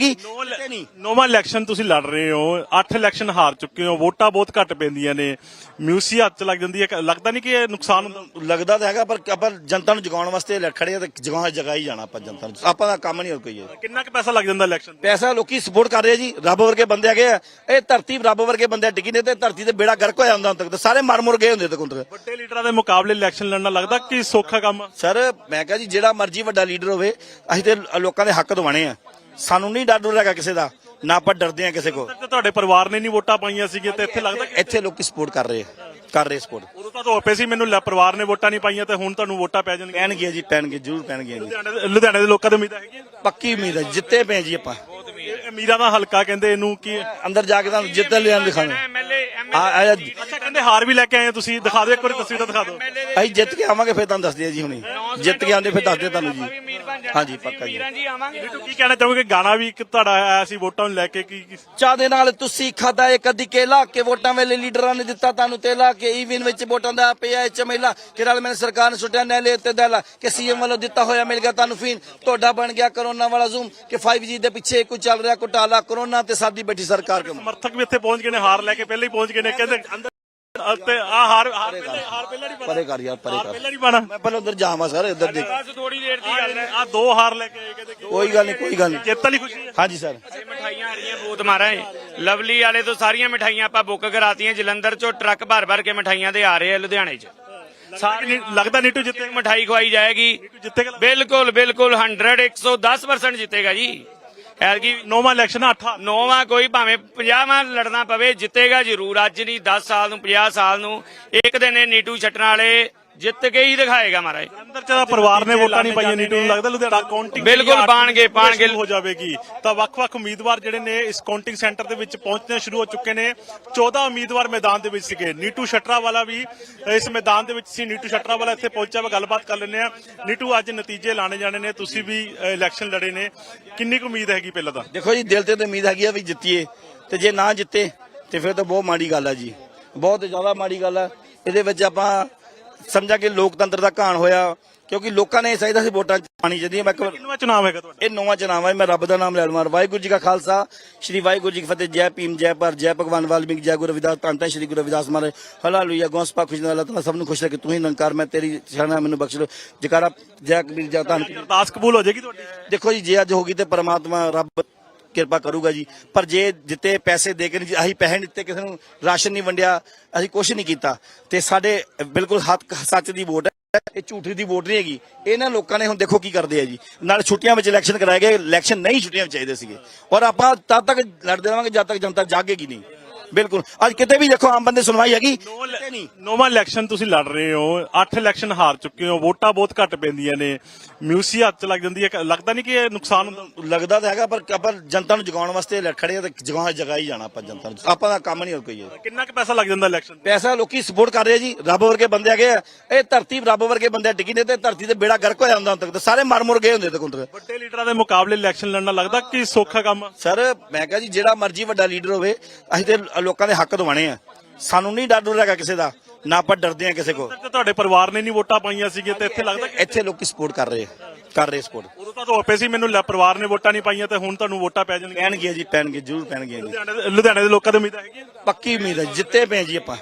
ਨੋਵਾ election ਤੁਸੀਂ ਲੜ ਰਹੇ ਹੋ 8 ਇਲੈਕਸ਼ਨ ਹਾਰ ਚੁੱਕੇ ਹੋ ਵੋਟਾਂ ਬਹੁਤ ਘੱਟ ਪੈਂਦੀਆਂ ਨੇ ਮਿਊਸੀ ਹੱਥ ਚ ਲੱਗ ਜਾਂਦੀ ਹੈ ਲੱਗਦਾ ਨਹੀਂ ਕਿ ਇਹ ਨੁਕਸਾਨ ਹੁੰਦਾ? ਲੱਗਦਾ ਤਾਂ ਹੈਗਾ ਪਰ ਆਪਾਂ ਜਨਤਾ ਨੂੰ ਜਗਾਉਣ ਵਾਸਤੇ ਲੈ ਖੜੇ ਆ ਤੇ ਜਗਾਉਣ ਜਗਾ ਹੀ ਜਾਣਾ ਆਪਾਂ ਜਨਤਾ ਨੂੰ। ਆਪਾਂ ਦਾ ਕੰਮ ਨਹੀਂ ਹੋਰ ਕੋਈ ਹੈ। ਕਿੰਨਾ ਕੁ ਪੈਸਾ ਲੱਗ ਜਾਂਦਾ ਇਲੈਕਸ਼ਨ ਪੈਸਾ ਲੋਕੀ ਸਪੋਰਟ ਕਰ ਰਹੇ ਆ ਜੀ ਰੱਬ ਵਰਗੇ ਬੰਦੇ ਹੈਗੇ ਆ ਇਹ ਧਰਤੀ ਰੱਬ ਵਰਗੇ ਬੰਦੇ ਟਿਕੀ ਨੇ ਤੇ ਧਰਤੀ ਤੇ ਬੇੜਾ ਗਰਕ ਹੋਇਆ ਹੁੰਦਾ ਹੁਣ ਤੱਕ ਤੇ ਸਾਰੇ ਮਰ ਮੁਰ ਗਏ ਹੁੰਦੇ ਤੱਕ ਹੁਣ ਤੱਕ। ਵੱਡੇ ਲੀਡਰਾਂ ਦੇ ਮੁਕਾਬਲੇ ਇਲੈਕਸ਼ਨ ਲੜਨਾ ਲੱਗਦਾ ਕਿ ਸੌਖਾ ਕੰਮ ਆ? ਸਰ ਮੈਂ ਕਿਹਾ ਜੀ ਜਿਹੜਾ ਮਰਜ਼ੀ ਵੱਡਾ ਲੀਡਰ ਹੋਵੇ ਅਸੀਂ ਤੇ ਲੋਕਾਂ ਦੇ ਹੱਕ ਦਿਵਾਣੇ ਆ। ਸਾਨੂੰ ਨਹੀਂ ਡਰ ਡਰ ਹੈਗਾ ਕਿਸੇ ਦਾ ਨਾ ਆਪਾਂ ਡਰਦੇ ਆ ਕਿਸੇ ਕੋ ਤੇ ਤੁਹਾਡੇ ਪਰਿਵਾਰ ਨੇ ਨਹੀਂ ਵੋਟਾਂ ਪਾਈਆਂ ਸੀਗੀਆਂ ਤੇ ਇੱਥੇ ਲੱਗਦਾ ਕਿ ਇੱਥੇ ਲੋਕੀ ਸਪੋਰਟ ਕਰ ਰਹੇ ਆ ਕਰ ਰਹੇ ਸਪੋਰਟ ਉਦੋਂ ਤਾਂ ਧੋਪੇ ਸੀ ਮੈਨੂੰ ਲੈ ਪਰਿਵਾਰ ਨੇ ਵੋਟਾਂ ਨਹੀਂ ਪਾਈਆਂ ਤੇ ਹੁਣ ਤੁਹਾਨੂੰ ਵੋਟਾਂ ਪੈ ਜਾਣਗੀਆਂ। ਪੈਣਗੇ ਜੀ ਪੈਣਗੇ ਜ਼ਰੂਰ ਪੈਣਗੇ ਜੀ। ਲੁਧਿਆਣੇ ਦੇ ਲੁਧਿਆਣੇ ਦੇ ਲੋਕਾਂ ਦੀ ਉਮੀਦ ਹੈਗੀ ਪੱਕੀ ਉਮੀਦ ਹੈ ਜਿੱਤੇ ਪਏ ਜੀ ਆਪਾਂ। ਇਹ ਅਮੀਰਾਂ ਦਾ ਹਲਕਾ ਕਹਿੰਦੇ ਇਹਨੂੰ ਕਿ ਅੰਦਰ ਜਾ ਕੇ ਤੁਹਾਨੂੰ ਜਿੱਤ ਲਿਆਂ ਦਿਖਾਣਾ ਆ ਅੱਛਾ ਕਹਿੰਦੇ ਹਾਰ ਵੀ ਲੈ ਕੇ ਆਏ ਤੁਸੀਂ। ਦਿਖਾ ਦਿਓ ਇੱਕ ਵਾਰੀ ਤਸਵੀਰ ਦਿਖਾ ਦਿਓ। ਅਸੀਂ ਜਿੱਤ ਕੇ ਆਵਾਂਗੇ ਫਿਰ ਤੁਹਾਨੂੰ ਦੱਸਦੇ ਆ ਜੀ ਹੁਣੀ। ਜਿੱਤ ਕੇ ਆਉਂਦੇ ਫਿਰ ਦੱਸਦੇ ਤੁਹਾਨੂੰ ਜੀ। ਹਾਂਜੀ ਪੱਕਾ ਜੀ। ਬਿੱਟੂ ਕੀ ਕਹਿਣਾ ਚਾਹੋਗੇ? ਗਾਣਾ ਵੀ ਇੱਕ ਤੁਹਾਡਾ ਆਇਆ ਸੀ ਵੋਟਾਂ ਨੂੰ ਲੈ ਕੇ ਕੀ ਚਾਹ ਦੇ ਨਾਲ ਤੁਸੀਂ ਖਾਦਾ ਇੱਕ ਅੱਧੀ ਕੇਲਾ ਕੇ ਵੋਟਾਂ ਵੇਲੇ ਲੀਡਰਾਂ ਨੇ ਦਿੱਤਾ ਤੁਹਾਨੂੰ ਤੇਲਾ ਕਿ ਈਵਨ ਵਿੱਚ ਵੋਟਾਂ ਦਾ ਪਿਆ ਚਮੇਲਾ ਕਿ ਨਾਲ ਮੈਨੂੰ ਸਰਕਾਰ ਨੇ ਸੁੱਟਿਆ ਨੈਲੇ ਉੱਤੇ ਦਲਾ ਕਿ ਸੀਐਮ ਵੱਲੋਂ ਦਿੱਤਾ ਹੋਇਆ ਮਿਲ ਗਿਆ ਤੁਹਾਨੂੰ ਫੀਨ। ਤੁਹਾਡਾ ਬਣ ਗਿਆ ਕਰੋਨਾ ਵਾਲਾ ਜ਼ੂਮ ਕਿ 5G ਦੇ ਪਿੱਛੇ ਕੋਈ ਚੱਲ ਰਿਹਾ ਘੁਟਾਲਾ ਕਰੋਨਾ ਤੇ ਸਾਡੀ ਬੈਠੀ ਸਰਕਾਰ ਕਮ ਸਮਰਥਕ ਵੀ ਇੱਥੇ ਪਹੁੰਚ ਗਏ ਨੇ ਹਾਰ ਲੈ ਕੇ ਪਹਿਲਾਂ ਹੀ ਪਹੁੰਚ ਗਏ ਨੇ ਕਹਿੰਦੇ ਅੰਦਰ ਤੇ ਆ ਹਾਰ ਹਾਰ ਪਹਿਲਾਂ ਹਾਰ ਪਹਿਲਾਂ ਨਹੀਂ ਪਰੇ ਕਰ ਯਾਰ ਪਰੇ ਕਰ। ਪਹਿਲਾਂ ਨਹੀਂ ਪਾਣਾ ਮੈਂ ਪਹਿਲਾਂ ਉਧਰ ਜਾਵਾਂ ਸਰ ਇੱਧਰ ਦੇਖ। ਥੋੜੀ ਦੇਰ ਦੀ ਗੱਲ ਹੈ। ਆ ਦੋ ਹਾਰ ਲੈ ਕੇ ਆਏ ਕਹਿੰਦੇ ਕਿ ਕੋਈ ਗੱਲ ਨਹੀਂ ਕੋਈ ਗੱਲ ਨਹੀਂ। ਜਿੱਤ ਵਾਲੀ ਖੁਸ਼ੀ ਹੈ। ਹਾਂਜੀ ਸਰ। ਮਠਾਈਆਂ ਆ ਰਹੀਆਂ ਬਹੁਤ ਮਾਰਾ ਹੈ ਲਵਲੀ ਵਾਲੇ ਤੋਂ ਸਾਰੀਆਂ ਮਠਾਈਆਂ ਆਪਾਂ ਬੁੱਕ ਕਰਾਤੀਆਂ ਜਲੰਧਰ ਚੋਂ ਟਰੱਕ ਭਰ ਭਰ ਕੇ ਮਠਾਈਆਂ ਦੇ ਆ ਰਹੇ ਆ ਲੁਧਿਆਣੇ 'ਚ। ਸਾਰੀ ਲੱਗਦਾ ਨੀਟੂ ਜਿੱਤੇ ਮਠਾਈ ਖਵਾਈ ਜਾਏਗੀ। ਬਿਲਕੁਲ ਬਿਲਕੁਲ 100 110% ਜਿੱਤੇਗਾ ਜੀ। ਐਲਗੀ ਨੌਵਾਂ ਇਲੈਕਸ਼ਨ 8 ਨੌਵਾਂ ਕੋਈ ਭਾਵੇਂ 50ਵਾਂ ਲੜਨਾ ਪਵੇ, ਜਿੱਤੇਗਾ ਜ਼ਰੂਰ। ਅੱਜ ਨਹੀਂ 10 ਸਾਲ ਨੂੰ 50 ਸਾਲ ਨੂੰ। ਇੱਕ ਦਿਨ ਇਹ ਨੀਟੂ ਛੱਟਣ ਵਾਲੇ ਜਿੱਤ ਕੇ ਹੀ ਦਿਖਾਏਗਾ ਮਹਾਰਾਜ। ਅੰਦਰ ਚ ਪਰਿਵਾਰ ਨੇ ਵੋਟਾਂ ਨਹੀਂ ਪਾਈਆਂ ਨੀਟੂ ਨੂੰ ਲੱਗਦਾ ਲੁਧਿਆਣਾ ਕਾਊਂਟਿੰਗ ਬਿਲਕੁਲ ਪਾਣਗੇ, ਪਾਣਗੇ। ਹੋ ਜਾਵੇਗੀ। ਤਾਂ ਵੱਖ-ਵੱਖ ਉਮੀਦਵਾਰ ਜਿਹੜੇ ਨੇ ਇਸ ਕਾਊਂਟਿੰਗ ਸੈਂਟਰ ਦੇ ਵਿੱਚ ਪਹੁੰਚਣੇ ਸ਼ੁਰੂ ਹੋ ਚੁੱਕੇ ਨੇ। 14 ਉਮੀਦਵਾਰ ਮੈਦਾਨ ਦੇ ਵਿੱਚ ਸੀਗੇ। ਨੀਟੂ ਸ਼ਟਰਾ ਵਾਲਾ ਵੀ ਇਸ ਮੈਦਾਨ ਦੇ ਵਿੱਚ ਸੀ। ਨੀਟੂ ਸ਼ਟਰਾ ਵਾਲਾ ਇੱਥੇ ਪਹੁੰਚਿਆ ਵਾ ਗੱਲਬਾਤ ਕਰ ਲੈਂਦੇ ਆ ਨੀਟੂ ਅੱਜ ਨਤੀਜੇ ਲਾਣੇ ਜਾਣੇ ਨੇ। ਤੁਸੀਂ ਵੀ ਇਲੈਕਸ਼ਨ ਲੜੇ ਨੇ। ਕਿੰਨੀ ਕੁ ਉਮੀਦ ਹੈਗੀ ਪਹਿਲਾਂ ਤਾਂ? ਦੇਖੋ ਜੀ ਦਿਲ ਤੇ ਤਾਂ ਉਮੀਦ ਹੈਗੀ ਆ ਵੀ ਜਿੱਤੀਏ। ਤੇ ਜੇ ਨਾ ਜਿੱਤੇ ਤੇ ਫਿਰ ਤਾਂ ਬਹੁਤ ਮਾੜੀ ਗੱਲ ਆ ਜੀ। ਬਹੁਤ ਜ਼ਿਆਦਾ ਮਾੜੀ ਗੱਲ ਆ। ਇਹਦੇ ਵਿੱਚ ਆਪਾਂ ਸਮਝਾ ਕਿ ਲੋਕਤੰਤਰ ਦਾ ਘਾਣ ਹੋਇਆ ਕਿਉਂਕਿ ਲੋਕਾਂ ਨੇ ਚਾਹੀਦਾ ਸੀ ਵੋਟਾਂ ਚ ਪਾਣੀ ਚਾਹੀਦੀ ਮੈਂ ਕਿੰਨਵਾਂ ਚੁਣਾਵ ਹੈਗਾ ਤੁਹਾਡਾ? ਇਹ ਨੌਵਾਂ ਚੁਣਾਵ ਹੈ ਮੈਂ ਰੱਬ ਦਾ ਨਾਮ ਲੈ ਲਵਾਂ। ਵਾਹਿਗੁਰੂ ਜੀ ਕਾ ਖਾਲਸਾ ਸ੍ਰੀ ਵਾਹਿਗੁਰੂ ਜੀ ਕੀ ਫਤਿਹ ਜੈ ਭੀਮ ਜੈ ਪਰ ਜੈ ਭਗਵਾਨ ਵਾਲਮੀਕ ਜੈ ਗੁਰੂ ਰਵਿਦਾਸ ਧੰਨ ਧੰਨ ਸ੍ਰੀ ਗੁਰੂ ਰਵਿਦਾਸ ਮਹਾਰਾਜ। ਹਲਾਲੂਇਆ ਗੋਸਪਾ ਖੁਸ਼ ਨਾਲ ਅੱਲਾਹ ਸਭ ਨੂੰ ਖੁਸ਼ ਰੱਖੇ। ਤੂੰ ਹੀ ਨਿਰੰਕਾਰ ਮੈਂ ਤੇਰੀ ਸ਼ਰਨਾ ਮੈਨੂੰ ਬਖਸ਼ ਲੋ ਜਕਾਰਾ ਜੈ ਕਬੀਰ ਜੈ ਧੰਨ। ਅਰਦਾਸ ਕਬੂਲ ਹੋ ਜਾਏਗੀ ਤੁਹਾਡੀ? ਦੇਖੋ ਜੀ ਜੇ ਅੱਜ ਹੋ ਗਈ ਤੇ ਪ੍ਰਮਾਤਮਾ ਰੱਬ ਕਿਰਪਾ ਕਰੂਗਾ ਜੀ। ਪਰ ਜੇ ਜਿੱਤੇ ਪੈਸੇ ਦੇ ਕੇ ਅਸੀਂ ਪੈਸੇ ਦਿੱਤੇ, ਕਿਸੇ ਨੂੰ ਰਾਸ਼ਨ ਨਹੀਂ ਵੰਡਿਆ, ਅਸੀਂ ਕੁਝ ਨਹੀਂ ਕੀਤਾ। ਤੇ ਸਾਡੇ ਬਿਲਕੁਲ ਹੱਕ, ਸੱਚ ਦੀ ਵੋਟ ਹੈ, ਇਹ ਝੂਠੀ ਦੀ ਵੋਟ ਨਹੀਂ ਹੈਗੀ। ਇਹਨਾਂ ਲੋਕਾਂ ਨੇ ਹੁਣ ਦੇਖੋ ਕੀ ਕਰਦੇ ਆ ਜੀ। ਨਾਲ ਛੁੱਟੀਆਂ ਵਿੱਚ ਇਲੈਕਸ਼ਨ ਕਰਾਏ ਗਏ ਇਲੈਕਸ਼ਨ ਨਹੀਂ ਛੁੱਟੀਆਂ ਵਿੱਚ ਚਾਹੀਦੇ ਸੀਗੇ। ਔਰ ਆਪਾਂ ਤਦ ਤੱਕ ਲੜਦੇ ਰਹਾਂਗੇ ਜਦ ਤੱਕ ਜਨਤਾ ਜਾਗੇਗੀ ਨਹੀਂ। ਬਿਲਕੁਲ। ਅੱਜ ਕਿਤੇ ਵੀ ਦੇਖੋ ਆਮ ਬੰਦੇ ਸੁਣਵਾਈ ਹੈਗੀ। ਕਿਤੇ ਨਹੀਂ ਨੌਵਾਂ ਇਲੈਕਸ਼ਨ ਤੁਸੀਂ ਲੜ ਰਹੇ ਹੋ। 8 ਇਲੈਕਸ਼ਨ ਹਾਰ ਚੁੱਕੇ ਹੋ। ਵੋਟਾਂ ਬਹੁਤ ਘੱਟ ਪੈਂਦੀਆਂ ਨੇ। ਮਿਊਸੀ ਹੱਥ ਲੱਗ ਜਾਂਦੀ ਹੈ। ਲੱਗਦਾ ਨਹੀਂ ਕਿ ਇਹ ਨੁਕਸਾਨ ਲੱਗਦਾ ਤਾਂ ਹੈਗਾ ਪਰ ਆਪਾਂ ਜਨਤਾ ਨੂੰ ਜਗਾਉਣ ਵਾਸਤੇ ਖੜੇ ਆ ਤੇ ਜਗਾਉਣ ਜਗਾ ਹੀ ਜਾਣਾ ਆਪਾਂ ਜਨਤਾ ਨੂੰ। ਆਪਾਂ ਦਾ ਕੰਮ ਨਹੀਂ ਹੋਰ ਕੋਈ ਹੈ। ਕਿੰਨਾ ਕੁ ਪੈਸਾ ਲੱਗ ਜਾਂਦਾ ਇਲੈਕਸ਼ਨ ਪੈਸਾ ਲੋਕੀ ਸਪੋਰਟ ਕਰ ਰਹੇ ਆ ਜੀ। ਰੱਬ ਵਰਗੇ ਬੰਦੇ ਹੈਗੇ ਆ। ਇਹ ਧਰਤੀ ਰੱਬ ਵਰਗੇ ਬੰਦੇ ਟਿਕੀ ਨੇ ਤੇ ਧਰਤੀ ਤੇ ਬੇੜਾ ਗਰਕ ਹੋਇਆ ਹੁੰਦਾ ਹੁਣ ਤੱਕ ਤੇ ਸਾਰੇ ਮਰ ਮੁਰ ਗਏ ਹੁੰਦੇ ਹੁਣ ਤੱਕ। ਵੱਡੇ ਲੀਡਰਾਂ ਦੇ ਮੁਕਾਬਲੇ ਇਲੈਕਸ਼ਨ ਲੜਨਾ ਲੱਗਦਾ ਕਿ ਸੌਖਾ ਕੰਮ ਆ? ਸਰ ਮੈਂ ਕਿਹਾ ਜੀ ਜਿਹੜਾ ਮਰਜ਼ੀ ਵੱਡਾ ਲੀਡਰ ਹੋਵੇ ਅਸੀਂ ਤੇ ਲੋਕਾਂ ਦੇ ਹੱਕ ਦਿਵਾਣੇ ਆ। ਸਾਨੂੰ ਨਹੀਂ ਡਰ ਡਰ ਹੈਗਾ ਕਿਸੇ ਦਾ। ਨਾ ਆਪਾਂ ਡਰਦੇ ਆ ਕਿਸੇ ਕੋ ਤੇ ਤੁਹਾਡੇ ਪਰਿਵਾਰ ਨੇ ਨਹੀਂ ਵੋਟਾਂ ਪਾਈਆਂ ਸੀਗੀਆਂ ਤੇ ਇੱਥੇ ਲੱਗਦਾ ਕਿ ਇੱਥੇ ਲੋਕੀ ਸਪੋਰਟ ਕਰ ਰਹੇ ਆ। ਕਰ ਰਹੇ ਸਪੋਰਟ ਉਦੋਂ ਤਾਂ ਧੋਪੇ ਸੀ ਮੈਨੂੰ ਲੈ ਪਰਿਵਾਰ ਨੇ ਵੋਟਾਂ ਨਹੀਂ ਪਾਈਆਂ ਤੇ ਹੁਣ ਤੁਹਾਨੂੰ ਵੋਟਾਂ ਪੈ ਜਾਣਗੀਆਂ। ਪੈਣਗੇ ਜੀ ਪੈਣਗੇ ਜ਼ਰੂਰ ਪੈਣਗੇ ਜੀ। ਲੁਧਿਆਣੇ ਦੇ- ਲੁਧਿਆਣੇ ਦੇ ਲੋਕਾਂ ਦੀ ਉਮੀਦ ਹੈਗੀ ਪੱਕੀ ਉਮੀਦ ਹੈ ਜਿੱਤੇ ਪਏ ਜੀ ਆਪਾਂ।